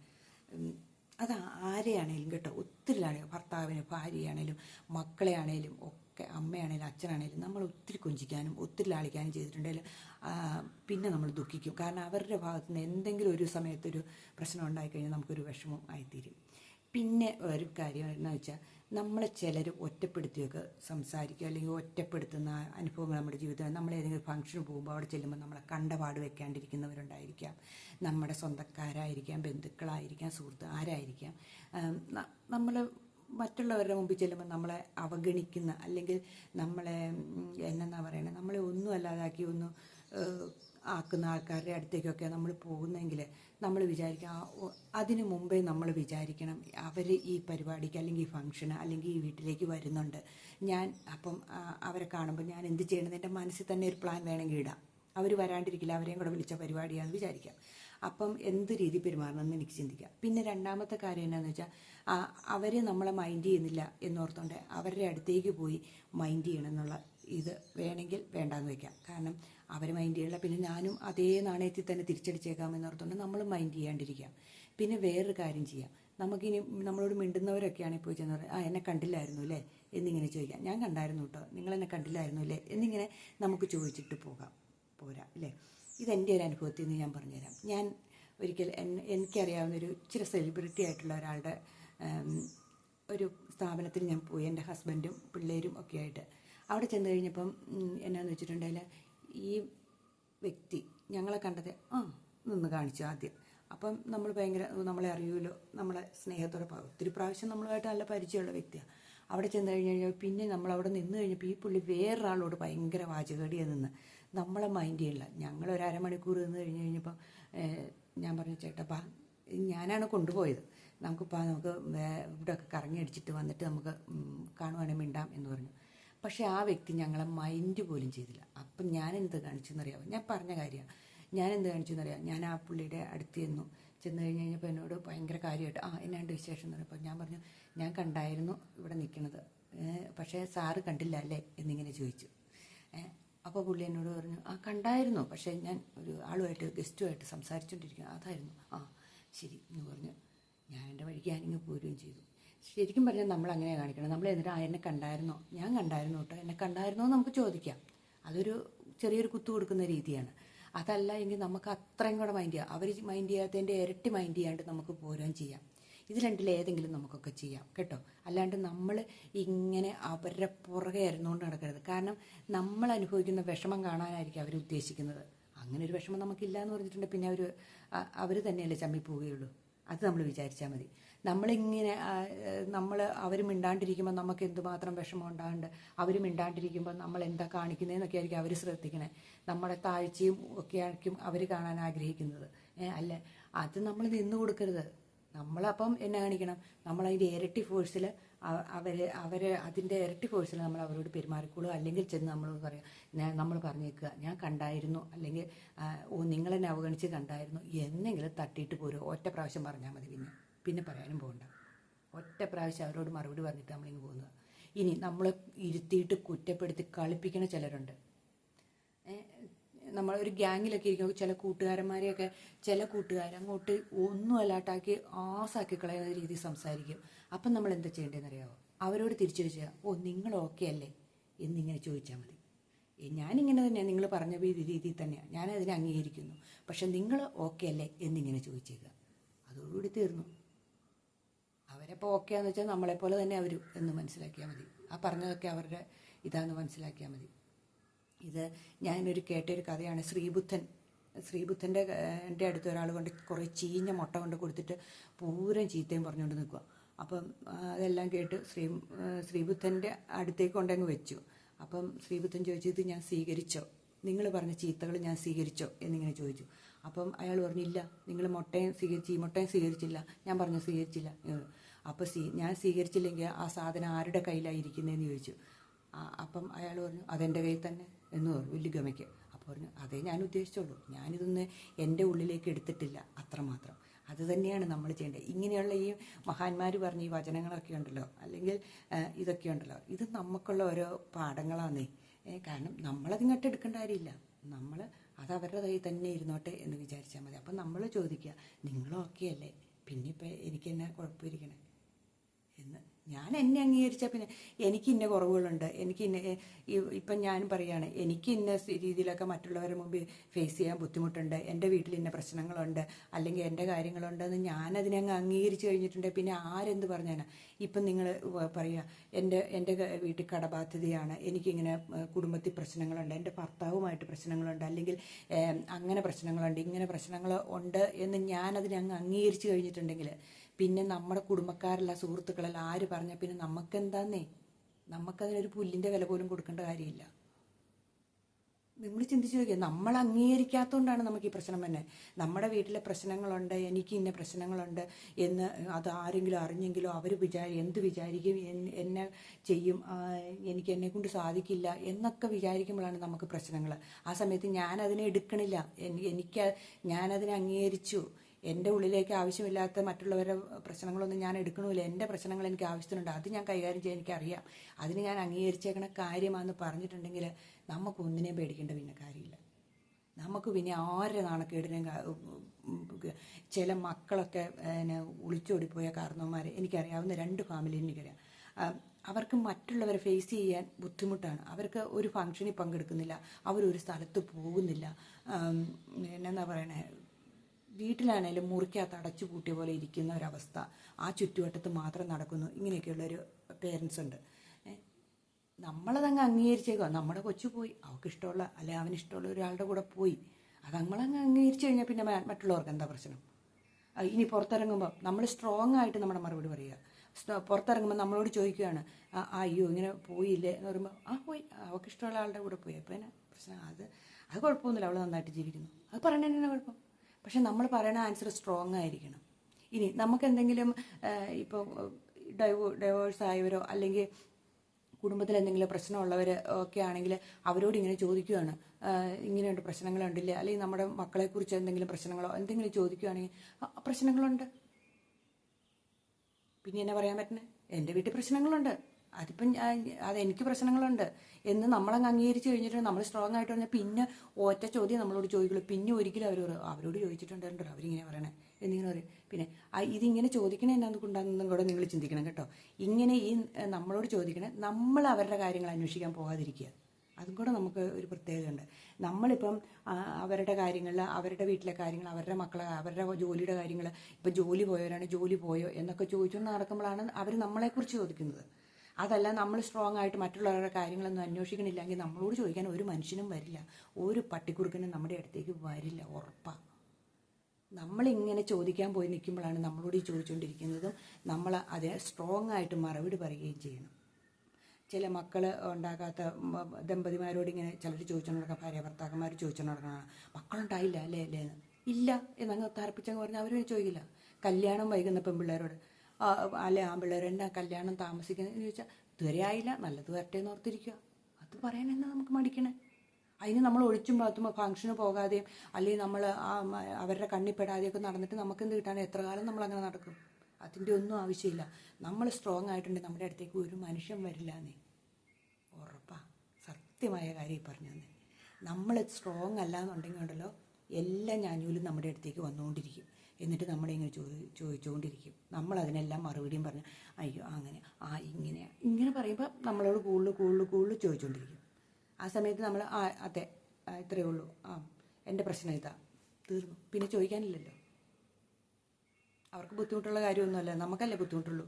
അത് ആരെയാണേലും കേട്ടോ ഒത്തിരി ലാളി ഭർത്താവിന് ഭാര്യയാണേലും മക്കളെ ആണേലും ഒക്കെ അമ്മയാണേലും അച്ഛനാണേലും നമ്മൾ ഒത്തിരി കൊഞ്ചിക്കാനും ഒത്തിരി ലാളിക്കാനും ചെയ്തിട്ടുണ്ടെങ്കിൽ പിന്നെ നമ്മൾ ദുഃഖിക്കും. കാരണം അവരുടെ ഭാഗത്തു നിന്ന് എന്തെങ്കിലും ഒരു സമയത്തൊരു പ്രശ്നം ഉണ്ടായിക്കഴിഞ്ഞാൽ നമുക്കൊരു വിഷമം ആയിത്തീരും. പിന്നെ ഒരു കാര്യം എന്ന് വെച്ചാൽ നമ്മളെ ചിലർ ഒറ്റപ്പെടുത്തിയൊക്കെ സംസാരിക്കുക അല്ലെങ്കിൽ ഒറ്റപ്പെടുത്തുന്ന അനുഭവങ്ങൾ നമ്മുടെ ജീവിതത്തിൽ നമ്മൾ ഏതെങ്കിലും ഫംഗ്ഷന് പോകുമ്പോൾ അവിടെ ചെല്ലുമ്പോൾ നമ്മളെ കണ്ടപാട് വെക്കാണ്ടിരിക്കുന്നവരുണ്ടായിരിക്കാം. നമ്മുടെ സ്വന്തക്കാരായിരിക്കാം ബന്ധുക്കളായിരിക്കാം സുഹൃത്ത് ആരായിരിക്കാം. നമ്മൾ മറ്റുള്ളവരുടെ മുമ്പിൽ ചെല്ലുമ്പോൾ നമ്മളെ അവഗണിക്കുന്ന അല്ലെങ്കിൽ നമ്മളെ എന്നാ പറയണത് നമ്മളെ ഒന്നും അല്ലാതാക്കി ഒന്ന് ആക്കുന്ന ആൾക്കാരുടെ അടുത്തേക്കൊക്കെ നമ്മൾ പോകുന്നെങ്കിൽ നമ്മൾ വിചാരിക്കുക അതിന് അതിനു മുമ്പേ നമ്മൾ വിചാരിക്കണം അവർ ഈ പരിപാടിക്ക് അല്ലെങ്കിൽ ഈ ഫംഗ്ഷന് അല്ലെങ്കിൽ ഈ വീട്ടിലേക്ക് വരുന്നുണ്ട്. ഞാൻ അപ്പം അവരെ കാണുമ്പോൾ ഞാൻ എന്ത് ചെയ്യണമെന്ന് എന്റെ മനസ്സിൽ തന്നെ ഒരു പ്ലാൻ വേണമെങ്കിൽ ഇടാം. അവർ വരാണ്ടിരിക്കില്ല അവരെയും കൂടെ വിളിച്ച പരിപാടിയാണെന്ന് വിചാരിക്കാം. അപ്പം എന്ത് രീതി പെരുമാറണം എന്ന് എനിക്ക് ചിന്തിക്കാം. പിന്നെ രണ്ടാമത്തെ കാര്യം എന്നാന്ന് വെച്ചാൽ അവർ നമ്മളെ മൈൻഡ് ചെയ്യുന്നില്ല എന്നോർത്തോണ്ട് അവരുടെ അടുത്തേക്ക് പോയി മൈൻഡ് ചെയ്യണം എന്നുള്ള ഇത് വേണമെങ്കിൽ വേണ്ടാന്ന് വെക്കാം. കാരണം അവർ മൈൻഡ് ചെയ്യില്ല പിന്നെ ഞാനും അതേ നാണയത്തിൽ തന്നെ തിരിച്ചടിച്ചേക്കാം എന്നോർത്തോണ്ട് നമ്മൾ മൈൻഡ് ചെയ്യാണ്ടിരിക്കാം. പിന്നെ വേറൊരു കാര്യം ചെയ്യാം. നമുക്കിനി നമ്മളോട് മിണ്ടുന്നവരൊക്കെയാണ് പോയി ചെന്ന് പറയും ആ എന്നെ കണ്ടില്ലായിരുന്നു അല്ലേ? എന്നിങ്ങനെ ചോദിക്കാം. ഞാൻ കണ്ടായിരുന്നു കേട്ടോ നിങ്ങൾ എന്നെ കണ്ടില്ലായിരുന്നു അല്ലേ? എന്നിങ്ങനെ നമുക്ക് ചോദിച്ചിട്ട് പോകാം. പോരാ അല്ലേ? ഇതെന്റെ ഒരു അനുഭവത്തിൽ നിന്ന് ഞാൻ പറഞ്ഞുതരാം. ഞാൻ ഒരിക്കൽ എനിക്കറിയാവുന്നൊരു ഇച്ചിരി സെലിബ്രിറ്റി ആയിട്ടുള്ള ഒരാളുടെ ഒരു സ്ഥാപനത്തിൽ ഞാൻ പോയി. എന്റെ ഹസ്ബൻഡും പിള്ളേരും ഒക്കെ ആയിട്ട്. അവിടെ ചെന്ന് കഴിഞ്ഞപ്പം എന്നാന്ന് വെച്ചിട്ടുണ്ടെങ്കിൽ ഈ വ്യക്തി ഞങ്ങളെ കണ്ടത് ആ നിന്ന് കാണിച്ചു ആദ്യം. അപ്പം നമ്മൾ ഭയങ്കര നമ്മളെ അറിയുമല്ലോ നമ്മളെ സ്നേഹത്തോടെ ഒത്തിരി പ്രാവശ്യം നമ്മളുമായിട്ട് നല്ല പരിചയമുള്ള വ്യക്തിയാണ്. അവിടെ ചെന്ന് കഴിഞ്ഞ് കഴിഞ്ഞാൽ പിന്നെ നമ്മൾ അവിടെ നിന്ന് കഴിഞ്ഞപ്പോൾ ഈ പുള്ളി വേറൊരാളോട് ഭയങ്കര വാചകടിയാണ് നിന്ന്. നമ്മളെ മൈൻഡ് ചെയ്യില്ല. ഞങ്ങൾ ഒരു അരമണിക്കൂർ നിന്ന് കഴിഞ്ഞ് കഴിഞ്ഞപ്പം ഏഹ്, ഞാൻ പറഞ്ഞു ചേട്ടാ ബാ ഞാനാണ് കൊണ്ടുപോയത്. നമുക്കിപ്പോൾ നമുക്ക് ഇവിടെയൊക്കെ കറങ്ങി അടിച്ചിട്ട് വന്നിട്ട് നമുക്ക് കാണുവാണെങ്കിൽ മിണ്ടാം എന്ന് പറഞ്ഞു. പക്ഷേ ആ വ്യക്തി ഞങ്ങളെ മൈൻഡ് പോലും ചെയ്തില്ല. അപ്പം ഞാൻ എന്ത് കാണിച്ചെന്നറിയാമോ ഞാൻ പറഞ്ഞ കാര്യമാണ് ഞാൻ എന്ത് കാണിച്ചെന്നറിയാം ഞാൻ ആ പുള്ളിയുടെ അടുത്ത് ചെന്നു. ചെന്ന് കഴിഞ്ഞ് കഴിഞ്ഞപ്പോൾ എന്നോട് ഭയങ്കര കാര്യമായിട്ട് ആ എന്നാണ്ട് വിശേഷം? എന്ന് പറഞ്ഞപ്പോൾ ഞാൻ പറഞ്ഞു ഞാൻ കണ്ടായിരുന്നു ഇവിടെ നിൽക്കുന്നത്. പക്ഷേ സാറ് കണ്ടില്ല അല്ലേ? എന്നിങ്ങനെ ചോദിച്ചു. അപ്പോൾ പുള്ളി എന്നോട് പറഞ്ഞു ആ കണ്ടായിരുന്നു. പക്ഷേ ഞാൻ ഒരു ആളുമായിട്ട് ഗസ്റ്റുമായിട്ട് സംസാരിച്ചുകൊണ്ടിരിക്കുക അതായിരുന്നു. ആ ശരി എന്ന് പറഞ്ഞു. ഞാൻ എന്റെ വഴിക്ക് ഞാനിങ്ങ് പോരുകയും ചെയ്തു. ശരിക്കും പറഞ്ഞാൽ നമ്മൾ അങ്ങനെ കാണിക്കണം. നമ്മൾ എന്നിട്ട് ആ എന്നെ കണ്ടായിരുന്നോ? ഞാൻ കണ്ടായിരുന്നു കേട്ടോ. എന്നെ കണ്ടായിരുന്നോ നമുക്ക് ചോദിക്കാം. അതൊരു ചെറിയൊരു കുത്തു കൊടുക്കുന്ന രീതിയാണ്. അതല്ല എങ്കിൽ നമുക്ക് അത്രയും കൂടെ മൈൻഡ് ചെയ്യാം. അവർ മൈൻഡ് ചെയ്യാത്തതിന്റെ ഇരട്ടി മൈൻഡ് ചെയ്യാണ്ട് നമുക്ക് പോരുകയും ചെയ്യാം. ഇത് രണ്ടിൽ ഏതെങ്കിലും നമുക്കൊക്കെ ചെയ്യാം കേട്ടോ? അല്ലാണ്ട് നമ്മൾ ഇങ്ങനെ അവരുടെ പുറകെ ഇരുന്നുകൊണ്ട് നടക്കരുത്. കാരണം നമ്മൾ അനുഭവിക്കുന്ന വിഷമം കാണാനായിരിക്കും അവർ ഉദ്ദേശിക്കുന്നത്. അങ്ങനെ ഒരു വിഷമം നമുക്കില്ല എന്ന് പറഞ്ഞിട്ടുണ്ട് പിന്നെ അവർ അവർ തന്നെയല്ലേ ചമ്മി പോവുകയുള്ളൂ. അത് നമ്മൾ വിചാരിച്ചാൽ മതി. നമ്മളിങ്ങനെ നമ്മൾ അവർ മിണ്ടാണ്ടിരിക്കുമ്പോൾ നമുക്ക് എന്തുമാത്രം വിഷമം ഉണ്ടാകുന്നുണ്ട് അവർ മിണ്ടാണ്ടിരിക്കുമ്പോൾ നമ്മൾ എന്താ കാണിക്കുന്നതെന്നൊക്കെ ആയിരിക്കും അവർ ശ്രദ്ധിക്കണേ. നമ്മുടെ താഴ്ചയും ഒക്കെ ആയിരിക്കും അവർ കാണാൻ ആഗ്രഹിക്കുന്നത്. അല്ല അത് നമ്മൾ നിന്ന് കൊടുക്കരുത്. നമ്മളപ്പം എന്നെ കാണിക്കണം. നമ്മളതിന്റെ ഇരട്ടി ഫോഴ്സിൽ അവർ അവർ അതിന്റെ ഇരട്ടി ഫോഴ്സിൽ നമ്മൾ അവരോട് പെരുമാറിക്കോളൂ. അല്ലെങ്കിൽ ചെന്ന് നമ്മൾ പറയാം നമ്മൾ പറഞ്ഞേക്കുക. ഞാൻ കണ്ടായിരുന്നു. അല്ലെങ്കിൽ ഓ നിങ്ങളെന്നെ അവഗണിച്ച് കണ്ടായിരുന്നു. എന്നെങ്കിലും തട്ടിയിട്ട് പോരുമോ ഒറ്റ പ്രാവശ്യം പറഞ്ഞാൽ മതി പിന്നെ. പിന്നെ പറയാനും പോകണ്ട ഒറ്റ പ്രാവശ്യം അവരോട് മറുപടി പറഞ്ഞിട്ട് നമ്മളിങ്ങ് പോകുന്നത്. ഇനി നമ്മൾ ഇരുത്തിയിട്ട് കുറ്റപ്പെടുത്തി കളിപ്പിക്കുന്ന ചിലരുണ്ട്. നമ്മൾ ഒരു ഗ്യാങ്ങിലൊക്കെ ഇരിക്കുമ്പോൾ ചില കൂട്ടുകാരന്മാരെയൊക്കെ ചില കൂട്ടുകാർ അങ്ങോട്ട് ഒന്നും അല്ലാട്ടാക്കി ആസാക്കി കളയുന്ന രീതിയിൽ സംസാരിക്കും. അപ്പം നമ്മൾ എന്താ ചെയ്യേണ്ടതെന്ന് അറിയാമോ അവരോട് തിരിച്ചു ചോദിച്ചാൽ ഓ നിങ്ങൾ ഓക്കെ അല്ലേ? എന്നിങ്ങനെ ചോദിച്ചാൽ മതി. ഞാനിങ്ങനെ തന്നെയാണ് നിങ്ങൾ പറഞ്ഞ രീതിയിൽ തന്നെയാണ് ഞാനതിനെ അംഗീകരിക്കുന്നു. പക്ഷെ നിങ്ങൾ ഓക്കെ അല്ലേ എന്നിങ്ങനെ ചോദിച്ചേക്കുക അതോടുകൂടി തീർന്നു. അവരെപ്പോൾ ഓക്കെ എന്ന് വെച്ചാൽ നമ്മളെപ്പോലെ തന്നെ അവരും എന്ന് മനസ്സിലാക്കിയാൽ മതി. ആ പറഞ്ഞതൊക്കെ അവരുടെ ഇതാന്ന് മനസ്സിലാക്കിയാൽ മതി. ഇത് ഞാനൊരു കേട്ടൊരു കഥയാണ്. ശ്രീബുദ്ധൻ ശ്രീബുദ്ധന്റെ എന്റെ അടുത്ത് ഒരാൾ കൊണ്ട് കുറേ ചീഞ്ഞ മുട്ട കൊണ്ട് കൊടുത്തിട്ട് പൂരം ചീത്തയും പറഞ്ഞുകൊണ്ട് നിൽക്കുക അപ്പം അതെല്ലാം കേട്ട് ശ്രീ ശ്രീബുദ്ധന്റെ അടുത്തേക്ക് കൊണ്ടങ്ങ് വെച്ചു. അപ്പം ശ്രീബുദ്ധൻ ചോദിച്ചു ഇത് ഞാൻ സ്വീകരിച്ചോ? നിങ്ങൾ പറഞ്ഞ ചീത്തകൾ ഞാൻ സ്വീകരിച്ചോ? എന്നിങ്ങനെ ചോദിച്ചു. അപ്പം അയാൾ പറഞ്ഞില്ല നിങ്ങൾ മുട്ടയും സ്വീകരിച്ച് ഈ മുട്ടയും സ്വീകരിച്ചില്ല. ഞാൻ പറഞ്ഞു സ്വീകരിച്ചില്ല. അപ്പോൾ സ്വീ ഞാൻ സ്വീകരിച്ചില്ലെങ്കിൽ ആ സാധനം ആരുടെ കയ്യിലായിരിക്കുന്നതെന്ന് ചോദിച്ചു. അപ്പം അയാൾ പറഞ്ഞു അതെന്റെ കയ്യിൽ തന്നെ. എന്ന് പറഞ്ഞു വലിയ ഗമയ്ക്ക് അപ്പോൾ പറഞ്ഞു അതേ ഞാൻ ഉദ്ദേശിച്ചുള്ളൂ ഞാനിതൊന്ന് എന്റെ ഉള്ളിലേക്ക് എടുത്തിട്ടില്ല അത്രമാത്രം. അത് തന്നെയാണ് നമ്മൾ ചെയ്യേണ്ടത്. ഇങ്ങനെയുള്ള ഈ മഹാന്മാർ പറഞ്ഞ ഈ വചനങ്ങളൊക്കെ ഉണ്ടല്ലോ അല്ലെങ്കിൽ ഇതൊക്കെ ഉണ്ടല്ലോ ഇത് നമുക്കുള്ള ഓരോ പാഠങ്ങളാന്നേ. കാരണം നമ്മളതിങ്ങോട്ട് എടുക്കേണ്ട കാര്യമില്ല. നമ്മൾ അത് അവരുടെ കയ്യിൽ തന്നെ ഇരുന്നോട്ടെ എന്ന് വിചാരിച്ചാൽ മതി. അപ്പം നമ്മൾ ചോദിക്കുക നിങ്ങളും ഓക്കെ അല്ലേ പിന്നെ ഇപ്പം എനിക്ക് തന്നെ കുഴപ്പമിരിക്കണേ? എന്ന്. ഞാൻ എന്നെ അംഗീകരിച്ചാൽ പിന്നെ എനിക്ക് ഇന്ന കുറവുകളുണ്ട് എനിക്ക് ഇന്ന ഇപ്പം ഞാൻ പറയുകയാണ് എനിക്ക് ഇന്ന രീതിയിലൊക്കെ മറ്റുള്ളവരുടെ മുമ്പിൽ ഫേസ് ചെയ്യാൻ ബുദ്ധിമുട്ടുണ്ട് എന്റെ വീട്ടിൽ ഇന്ന പ്രശ്നങ്ങളുണ്ട് അല്ലെങ്കിൽ എന്റെ കാര്യങ്ങളുണ്ടെന്ന് ഞാനതിനെ അങ്ങ് അംഗീകരിച്ച് കഴിഞ്ഞിട്ടുണ്ട് പിന്നെ ആരെന്ത് പറഞ്ഞാണ് ഇപ്പം നിങ്ങൾ പറയുക എന്റെ എന്റെ വീട്ടിൽ കടബാധ്യതയാണ് എനിക്കിങ്ങനെ കുടുംബത്തിൽ പ്രശ്നങ്ങളുണ്ട് എന്റെ ഭർത്താവുമായിട്ട് പ്രശ്നങ്ങളുണ്ട് അല്ലെങ്കിൽ അങ്ങനെ പ്രശ്നങ്ങളുണ്ട് ഇങ്ങനെ പ്രശ്നങ്ങൾ ഉണ്ട് എന്ന് ഞാനതിനെ അങ്ങ് അംഗീകരിച്ച് കഴിഞ്ഞിട്ടുണ്ടെങ്കിൽ പിന്നെ നമ്മുടെ കുടുംബക്കാരല്ല സുഹൃത്തുക്കളല്ല ആര് പറഞ്ഞാൽ പിന്നെ നമുക്കെന്താന്നേ? നമുക്കതിനൊരു പുല്ലിന്റെ വില പോലും കൊടുക്കേണ്ട കാര്യമില്ല. നമ്മൾ ചിന്തിച്ചു നോക്കിയാൽ നമ്മൾ അംഗീകരിക്കാത്തതുകൊണ്ടാണ് നമുക്ക് ഈ പ്രശ്നം തന്നെ നമ്മുടെ വീട്ടിലെ പ്രശ്നങ്ങളുണ്ട് എനിക്ക് ഇന്ന പ്രശ്നങ്ങളുണ്ട് എന്ന് അത് ആരെങ്കിലും അറിഞ്ഞെങ്കിലോ അവർ വിചാരി എന്ത് വിചാരിക്കും എന്നെ ചെയ്യും എനിക്ക് എന്നെ കൊണ്ട് സാധിക്കില്ല എന്നൊക്കെ വിചാരിക്കുമ്പോഴാണ് നമുക്ക് പ്രശ്നങ്ങൾ ആ സമയത്ത് ഞാനതിനെ എടുക്കണില്ല. എനിക്ക് ഞാനതിനെ അംഗീകരിച്ചു. എന്റെ ഉള്ളിലേക്ക് ആവശ്യമില്ലാത്ത മറ്റുള്ളവരുടെ പ്രശ്നങ്ങളൊന്നും ഞാൻ എടുക്കണമില്ല. എന്റെ പ്രശ്നങ്ങൾ എനിക്ക് ആവശ്യത്തിനുണ്ട്. അത് ഞാൻ കൈകാര്യം ചെയ്യാൻ എനിക്കറിയാം. അതിന് ഞാൻ അംഗീകരിച്ചേക്കണ കാര്യമാണെന്ന് പറഞ്ഞിട്ടുണ്ടെങ്കിൽ നമുക്ക് ഒന്നിനെയും പേടിക്കേണ്ട പിന്നെ കാര്യമില്ല. നമുക്ക് പിന്നെ ആരുടെ ഉം, ചില മക്കളൊക്കെ പിന്നെ ഒളിച്ചോടിപ്പോയ കാരണവന്മാരെ എനിക്കറിയാവുന്ന രണ്ട് ഫാമിലി എനിക്കറിയാം. അവർക്ക് മറ്റുള്ളവരെ ഫേസ് ചെയ്യാൻ ബുദ്ധിമുട്ടാണ്. അവർക്ക് ഒരു ഫംഗ്ഷനിൽ പങ്കെടുക്കുന്നില്ല. അവരൊരു സ്ഥലത്ത് പോകുന്നില്ല. ആം, എന്നാ പറയണേ? വീട്ടിലാണേലും മുറിക്കകത്ത് അടച്ചു പൂട്ടിയ പോലെ ഇരിക്കുന്ന ഒരവസ്ഥ. ആ ചുറ്റുവട്ടത്ത് മാത്രം നടക്കുന്നു. ഇങ്ങനെയൊക്കെയുള്ളൊരു പേരൻസ് ഉണ്ട്. നമ്മളതങ്ങ് അംഗീകരിച്ചേക്കോ നമ്മുടെ കൊച്ചു പോയി. അവൾക്ക് ഇഷ്ടമുള്ള അല്ലെ അവന് ഇഷ്ടമുള്ള ഒരാളുടെ കൂടെ പോയി. അത് നമ്മളങ്ങ് അംഗീകരിച്ചു കഴിഞ്ഞാൽ പിന്നെ മറ്റുള്ളവർക്ക് എന്താ പ്രശ്നം? ഇനി പുറത്തിറങ്ങുമ്പോൾ നമ്മൾ സ്ട്രോങ് ആയിട്ട് നമ്മുടെ മറുപടി പറയുക. പുറത്തിറങ്ങുമ്പോൾ നമ്മളോട് ചോദിക്കുകയാണ് "ആ, അയ്യോ ഇങ്ങനെ പോയില്ലേ? എന്ന് പറയുമ്പോൾ ആ പോയി. അവൾക്ക് ഇഷ്ടമുള്ള ആളുടെ കൂടെ പോയി. എന്നാ പ്രശ്നം? അത് അത് കുഴപ്പമൊന്നുമില്ല. അവൾ നന്നായിട്ട് ജീവിക്കുന്നു. അത് പറയണതിന് കുഴപ്പം? പക്ഷെ നമ്മൾ പറയുന്ന ആൻസർ സ്ട്രോങ് ആയിരിക്കണം. ഇനി നമുക്ക് എന്തെങ്കിലും ഇപ്പോൾ ഡൈവോ ഡൈവേഴ്സ് ആയവരോ അല്ലെങ്കിൽ കുടുംബത്തിൽ എന്തെങ്കിലും പ്രശ്നമുള്ളവർ ഒക്കെ ആണെങ്കിൽ അവരോട് ഇങ്ങനെ ചോദിക്കുകയാണ് ഇങ്ങനെയുണ്ട് പ്രശ്നങ്ങളുണ്ടില്ലേ? അല്ലെങ്കിൽ നമ്മുടെ മക്കളെക്കുറിച്ച് എന്തെങ്കിലും പ്രശ്നങ്ങളോ എന്തെങ്കിലും ചോദിക്കുകയാണെങ്കിൽ "ആ, പ്രശ്നങ്ങളുണ്ട്. പിന്നെ എന്നെ പറയാൻ പറ്റുന്നത് എന്റെ വീട്ടിൽ പ്രശ്നങ്ങളുണ്ട്. അതിപ്പം അതെനിക്ക് പ്രശ്നങ്ങളുണ്ട്. എന്ന് നമ്മളങ്ങ് അംഗീകരിച്ച് കഴിഞ്ഞിട്ട് നമ്മൾ സ്ട്രോങ് ആയിട്ട് പറഞ്ഞാൽ പിന്നെ ഒറ്റ ചോദ്യം നമ്മളോട് ചോദിക്കുള്ളൂ. പിന്നെ ഒരിക്കലും അവർ അവരോട് ചോദിച്ചിട്ടുണ്ടോ അവരിങ്ങനെ പറയണേ. എന്നിങ്ങനെ പറയും. പിന്നെ ഇതിങ്ങനെ ചോദിക്കണേ എന്നാന്നുകൊണ്ടാണെന്നും കൂടെ നിങ്ങൾ ചിന്തിക്കണം കേട്ടോ. ഇങ്ങനെ ഈ നമ്മളോട് ചോദിക്കണേ നമ്മൾ അവരുടെ കാര്യങ്ങൾ അന്വേഷിക്കാൻ പോകാതിരിക്കുക അതും കൂടെ നമുക്ക് ഒരു പ്രത്യേകതയുണ്ട്. നമ്മളിപ്പം അവരുടെ കാര്യങ്ങൾ അവരുടെ വീട്ടിലെ കാര്യങ്ങൾ അവരുടെ മക്കളെ അവരുടെ ജോലിയുടെ കാര്യങ്ങൾ ഇപ്പം ജോലി പോയവരാണ് ജോലി പോയോ എന്നൊക്കെ ചോദിച്ചുകൊണ്ട് നടക്കുമ്പോഴാണ് അവർ നമ്മളെക്കുറിച്ച് ചോദിക്കുന്നത്. അതല്ല നമ്മൾ സ്ട്രോങ് ആയിട്ട് മറ്റുള്ളവരുടെ കാര്യങ്ങളൊന്നും അന്വേഷിക്കണില്ലെങ്കിൽ നമ്മളോട് ചോദിക്കാൻ ഒരു മനുഷ്യനും വരില്ല. ഒരു പട്ടിക്കുറുക്കനും നമ്മുടെ അടുത്തേക്ക് വരില്ല ഉറപ്പാണ് നമ്മളിങ്ങനെ ചോദിക്കാൻ പോയി നിൽക്കുമ്പോഴാണ് നമ്മളോട് ഈ ചോദിച്ചുകൊണ്ടിരിക്കുന്നതും നമ്മൾ അതിനെ സ്ട്രോങ് ആയിട്ട് മറുപടി പറയുകയും ചെയ്യണം. ചില മക്കൾ ഉണ്ടാകാത്ത ദമ്പതിമാരോട് ഇങ്ങനെ ചിലർ ചോദിച്ചുകൊണ്ട് നടക്കാം ഭാര്യ ഭർത്താക്കന്മാർ ചോദിച്ചുകൊണ്ട് മക്കളുണ്ടായില്ല അല്ലേ അല്ലേ എന്ന്. ഇല്ല എന്നങ്ങ് തറപ്പിച്ചങ്ങ് പറഞ്ഞാൽ അവരും ചോദിക്കില്ല. കല്യാണം വൈകുന്ന പെൺപിള്ളേരോട് അല്ലെ ആ പിള്ളേരെന്നെ കല്യാണം താമസിക്കുന്നത് എന്ന് ചോദിച്ചാൽ ഇതുവരെ ആയില്ല നല്ലത് വരട്ടെ എന്ന് ഓർത്തിരിക്കുക അത് പറയാനെന്നാ നമുക്ക് മടിക്കണേ? അതിന് നമ്മൾ ഒഴിച്ചും പാത്തും ഫംഗ്ഷന് പോകാതെയും അല്ലെങ്കിൽ നമ്മൾ ആ അവരുടെ കണ്ണിപ്പെടാതെയൊക്കെ നടന്നിട്ട് നമുക്ക് എന്ത് കിട്ടാൻ എത്ര കാലം നമ്മൾ അങ്ങനെ നടക്കും? അതിന്റെ ഒന്നും ആവശ്യമില്ല. നമ്മൾ സ്ട്രോങ് ആയിട്ടുണ്ട് നമ്മുടെ അടുത്തേക്ക് ഒരു മനുഷ്യൻ വരില്ല എന്നേ. ഉറപ്പാ. സത്യമായ കാര്യം ഈ പറഞ്ഞു നമ്മൾ സ്ട്രോങ് അല്ല എന്നുണ്ടെങ്കിൽ ഉണ്ടല്ലോ എല്ലാ ഞാനൂലും നമ്മുടെ അടുത്തേക്ക് വന്നുകൊണ്ടിരിക്കും. എന്നിട്ട് നമ്മളെ ഇങ്ങനെ ചോദി ചോദിച്ചുകൊണ്ടിരിക്കും നമ്മൾ അതിനെല്ലാം മറുപടിയും പറഞ്ഞ് അയ്യോ അങ്ങനെ ആ ഇങ്ങനെ ഇങ്ങനെ പറയുമ്പോൾ നമ്മളോട് കൂടുതൽ കൂടുതൽ കൂടുതൽ ചോദിച്ചുകൊണ്ടിരിക്കും ആ സമയത്ത് നമ്മൾ ആ അതെ ഇത്രയേ ഉള്ളൂ. ആ എന്റെ പ്രശ്നം ഇതാ. തീർന്നു. പിന്നെ ചോദിക്കാനില്ലല്ലോ. അവർക്ക് ബുദ്ധിമുട്ടുള്ള കാര്യമൊന്നുമല്ല. നമുക്കല്ലേ ബുദ്ധിമുട്ടുള്ളൂ.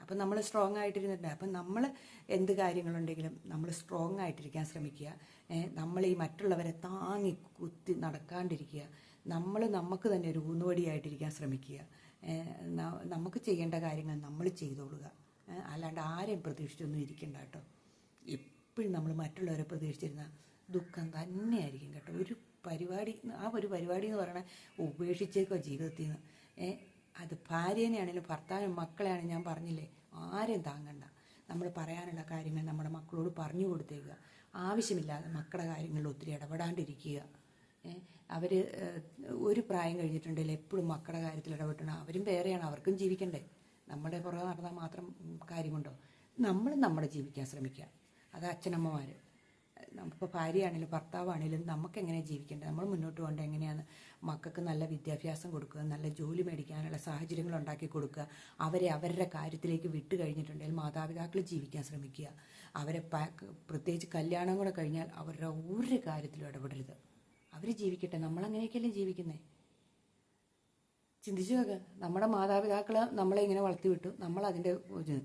അപ്പം നമ്മൾ സ്ട്രോങ് ആയിട്ടിരുന്നിട്ടുണ്ട് അപ്പം നമ്മൾ എന്ത് കാര്യങ്ങളുണ്ടെങ്കിലും നമ്മൾ സ്ട്രോങ് ആയിട്ടിരിക്കാൻ ശ്രമിക്കുക. നമ്മൾ ഈ മറ്റുള്ളവരെ താങ്ങി കുത്തി നടക്കാണ്ടിരിക്കുക. നമ്മൾ നമുക്ക് തന്നെ ഒരു ഊന്നുവടിയായിട്ടിരിക്കാൻ ശ്രമിക്കുക. നമുക്ക് ചെയ്യേണ്ട കാര്യങ്ങൾ നമ്മൾ ചെയ്തോളുക. അല്ലാണ്ട് ആരെയും പ്രതീക്ഷിച്ചൊന്നും ഇരിക്കണ്ട കേട്ടോ. എപ്പോഴും നമ്മൾ മറ്റുള്ളവരെ പ്രതീക്ഷിച്ചിരുന്ന ദുഃഖം തന്നെയായിരിക്കും കേട്ടോ. ഒരു പരിപാടി ആ ഒരു പരിപാടി എന്ന് പറയണ ഉപേക്ഷിച്ചേക്കോ ജീവിതത്തിൽ നിന്ന്. അത് ഭാര്യേനെയാണെങ്കിലും ഭർത്താവിനും മക്കളെയാണെങ്കിലും ഞാൻ പറഞ്ഞില്ലേ ആരെയും താങ്ങണ്ട. നമ്മൾ പറയാനുള്ള കാര്യങ്ങൾ നമ്മുടെ മക്കളോട് പറഞ്ഞു കൊടുത്തേക്കുക. ആവശ്യമില്ലാതെ മക്കളുടെ കാര്യങ്ങളിൽ ഒത്തിരി ഇടപെടാണ്ടിരിക്കുക. അവർ ഒരു പ്രായം കഴിഞ്ഞിട്ടുണ്ടെങ്കിൽ എപ്പോഴും മക്കളുടെ കാര്യത്തിൽ ഇടപെട്ടണം അവരും വേറെയാണ് അവർക്കും ജീവിക്കണ്ടേ. നമ്മുടെ പുറകെ നടന്നാൽ മാത്രം കാര്യമുണ്ടോ? നമ്മൾ നമ്മുടെ ജീവിക്കാൻ ശ്രമിക്കുക. അത് അച്ഛനമ്മമാർ ഇപ്പോൾ ഭാര്യയാണെങ്കിലും ഭർത്താവാണെങ്കിലും നമുക്ക് എങ്ങനെയാണ് ജീവിക്കേണ്ടത്? നമ്മൾ മുന്നോട്ട് പോകേണ്ടത് എങ്ങനെയാണ്? മക്കൾക്ക് നല്ല വിദ്യാഭ്യാസം കൊടുക്കുക നല്ല ജോലി മേടിക്കാനുള്ള സാഹചര്യങ്ങൾ ഉണ്ടാക്കി കൊടുക്കുക. അവരെ അവരുടെ കാര്യത്തിലേക്ക് വിട്ട് കഴിഞ്ഞിട്ടുണ്ടെങ്കിൽ മാതാപിതാക്കൾ ജീവിക്കാൻ ശ്രമിക്കുക. അവരെ പ്രത്യേകിച്ച് കല്യാണം കൂടെ കഴിഞ്ഞാൽ അവരുടെ ഒരു കാര്യത്തിലും ഇടപെടരുത്. അവർ ജീവിക്കട്ടെ നമ്മളങ്ങനെയൊക്കെയല്ലേ ജീവിക്കുന്നത് ചിന്തിച്ചു നോക്കുക നമ്മുടെ മാതാപിതാക്കൾ നമ്മളെ ഇങ്ങനെ വളർത്തി വിട്ടു നമ്മൾ അതിന്റെ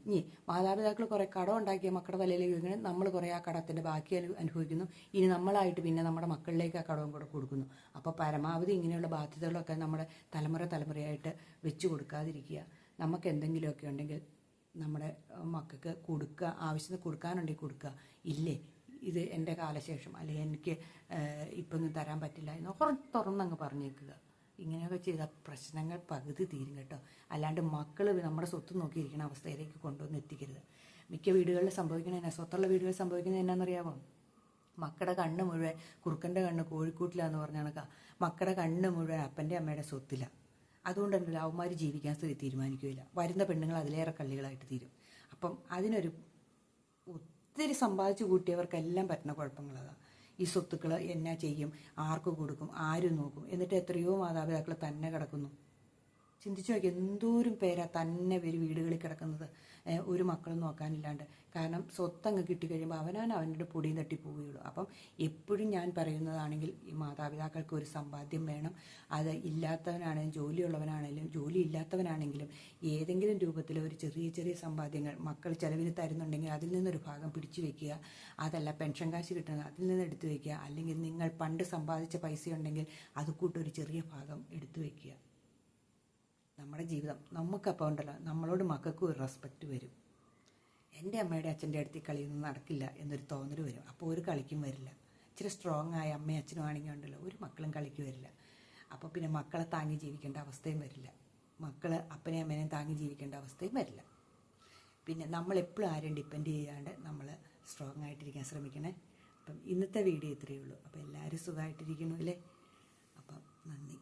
ഇനി മാതാപിതാക്കൾ കുറേ കടം ഉണ്ടാക്കിയ മക്കളുടെ തലയിലേക്ക് വെക്കണം നമ്മൾ കുറേ ആ കടത്തിന്റെ ബാക്കി അനു- അനുഭവിക്കുന്നു. ഇനി നമ്മളായിട്ട് പിന്നെ നമ്മുടെ മക്കളിലേക്ക് ആ കടവും കൂടെ കൊടുക്കുന്നു. അപ്പോൾ പരമാവധി ഇങ്ങനെയുള്ള ബാധ്യതകളൊക്കെ നമ്മുടെ തലമുറ തലമുറയായിട്ട് വെച്ച് കൊടുക്കാതിരിക്കുക. നമുക്ക് എന്തെങ്കിലുമൊക്കെ ഉണ്ടെങ്കിൽ നമ്മുടെ മക്കൾക്ക് കൊടുക്കുക ആവശ്യത്തിന് കൊടുക്കാനുണ്ടെങ്കിൽ കൊടുക്കുക ഇല്ലേ? ഇത് എന്റെ കാലശേഷം അല്ലെങ്കിൽ എനിക്ക് ഇപ്പം തരാൻ പറ്റില്ല എന്ന് കുറച്ച് തുറന്നങ്ങ് പറഞ്ഞേക്കുക. ഇങ്ങനെയൊക്കെ ചെയ്ത പ്രശ്നങ്ങൾ പകുതി തീരും കേട്ടോ. അല്ലാണ്ട് മക്കൾ നമ്മുടെ സ്വത്ത് നോക്കിയിരിക്കുന്ന അവസ്ഥയിലേക്ക് കൊണ്ടുവന്ന് എത്തിക്കരുത്. മിക്ക വീടുകളിൽ സംഭവിക്കുന്നത് സ്വത്തുള്ള വീടുകളിൽ സംഭവിക്കുന്നത് എന്നാണെന്നറിയാമോ മക്കളുടെ കണ്ണ് മുഴുവൻ കുറുക്കന്റെ കണ്ണ് കോഴിക്കൂട്ടിലാന്ന് പറഞ്ഞ കണക്കാ. മക്കളുടെ കണ്ണ് മുഴുവൻ അപ്പന്റെ അമ്മയുടെ സ്വത്തില്ല അതുകൊണ്ട് തന്നെ അവന്മാർ ജീവിക്കാൻ തീരുമാനിക്കില്ല വരുന്ന പെണ്ണുങ്ങൾ അതിലേറെ കള്ളികളായിട്ട് തീരും. അപ്പം അതിനൊരു ഒത്തിരി സമ്പാദിച്ചു കൂട്ടിയവർക്കെല്ലാം പറ്റുന്ന കുഴപ്പങ്ങളതാണ് ഈ സ്വത്തുക്കൾ എന്നാ ചെയ്യും? ആർക്ക് കൊടുക്കും? ആര് നോക്കും? എന്നിട്ട് എത്രയോ മാതാപിതാക്കൾ തന്നെ കിടക്കുന്നു. ചിന്തിച്ചു നോക്കി എന്തോരം പേരാ തന്നെ പേര് വീടുകളിൽ കിടക്കുന്നത്? ഒരു മക്കളും നോക്കാനില്ലാണ്ട്. കാരണം സ്വത്തങ്ങ് കിട്ടിക്കഴിയുമ്പോൾ അവനാൻ അവന്റെ പൊടിയും തട്ടി പോവുകയുള്ളൂ. അപ്പം എപ്പോഴും ഞാൻ പറയുന്നതാണെങ്കിൽ ഈ മാതാപിതാക്കൾക്ക് ഒരു സമ്പാദ്യം വേണം. അത് ഇല്ലാത്തവനാണെങ്കിലും ജോലിയുള്ളവനാണെങ്കിലും ജോലി ഇല്ലാത്തവനാണെങ്കിലും ഏതെങ്കിലും രൂപത്തിൽ ഒരു ചെറിയ ചെറിയ സമ്പാദ്യങ്ങൾ മക്കൾ ചെലവിന് തരുന്നുണ്ടെങ്കിൽ അതിൽ നിന്നൊരു ഭാഗം പിടിച്ചു വെക്കുക. അതല്ല പെൻഷൻ കാശ് കിട്ടുന്നത് അതിൽ നിന്ന് എടുത്തു വെക്കുക. അല്ലെങ്കിൽ നിങ്ങൾ പണ്ട് സമ്പാദിച്ച പൈസ ഉണ്ടെങ്കിൽ അത് കൂട്ടൊരു ചെറിയ ഭാഗം എടുത്തു വെക്കുക. നമ്മുടെ ജീവിതം നമുക്കപ്പോൾ ഉണ്ടല്ലോ നമ്മളോട് മക്കൾക്കും ഒരു റെസ്പെക്റ്റ് വരും. എന്റെ അമ്മയുടെ അച്ഛന്റെ അടുത്ത് കളിയൊന്നും നടക്കില്ല എന്നൊരു തോന്നൽ വരും. അപ്പോൾ ഒരു കളിക്കും വരില്ല. ഇച്ചിരി സ്ട്രോങ് ആയ അമ്മയും അച്ഛനും ആണെങ്കിൽ ഉണ്ടല്ലോ ഒരു മക്കളും കളിക്ക് വരില്ല. അപ്പോൾ പിന്നെ മക്കളെ താങ്ങി ജീവിക്കേണ്ട അവസ്ഥയും വരില്ല. മക്കൾ അപ്പനെയും അമ്മേനെയും താങ്ങി ജീവിക്കേണ്ട അവസ്ഥയും വരില്ല. പിന്നെ നമ്മളെപ്പോഴും ആരെയും ഡിപ്പെൻഡ് ചെയ്യാണ്ട് നമ്മൾ സ്ട്രോങ് ആയിട്ടിരിക്കാൻ ശ്രമിക്കണേ. അപ്പം ഇന്നത്തെ വീഡിയോ ഇത്രയേ ഉള്ളൂ. അപ്പോൾ എല്ലാവരും സുഖമായിട്ടിരിക്കുന്നു അല്ലേ? അപ്പം നന്ദി.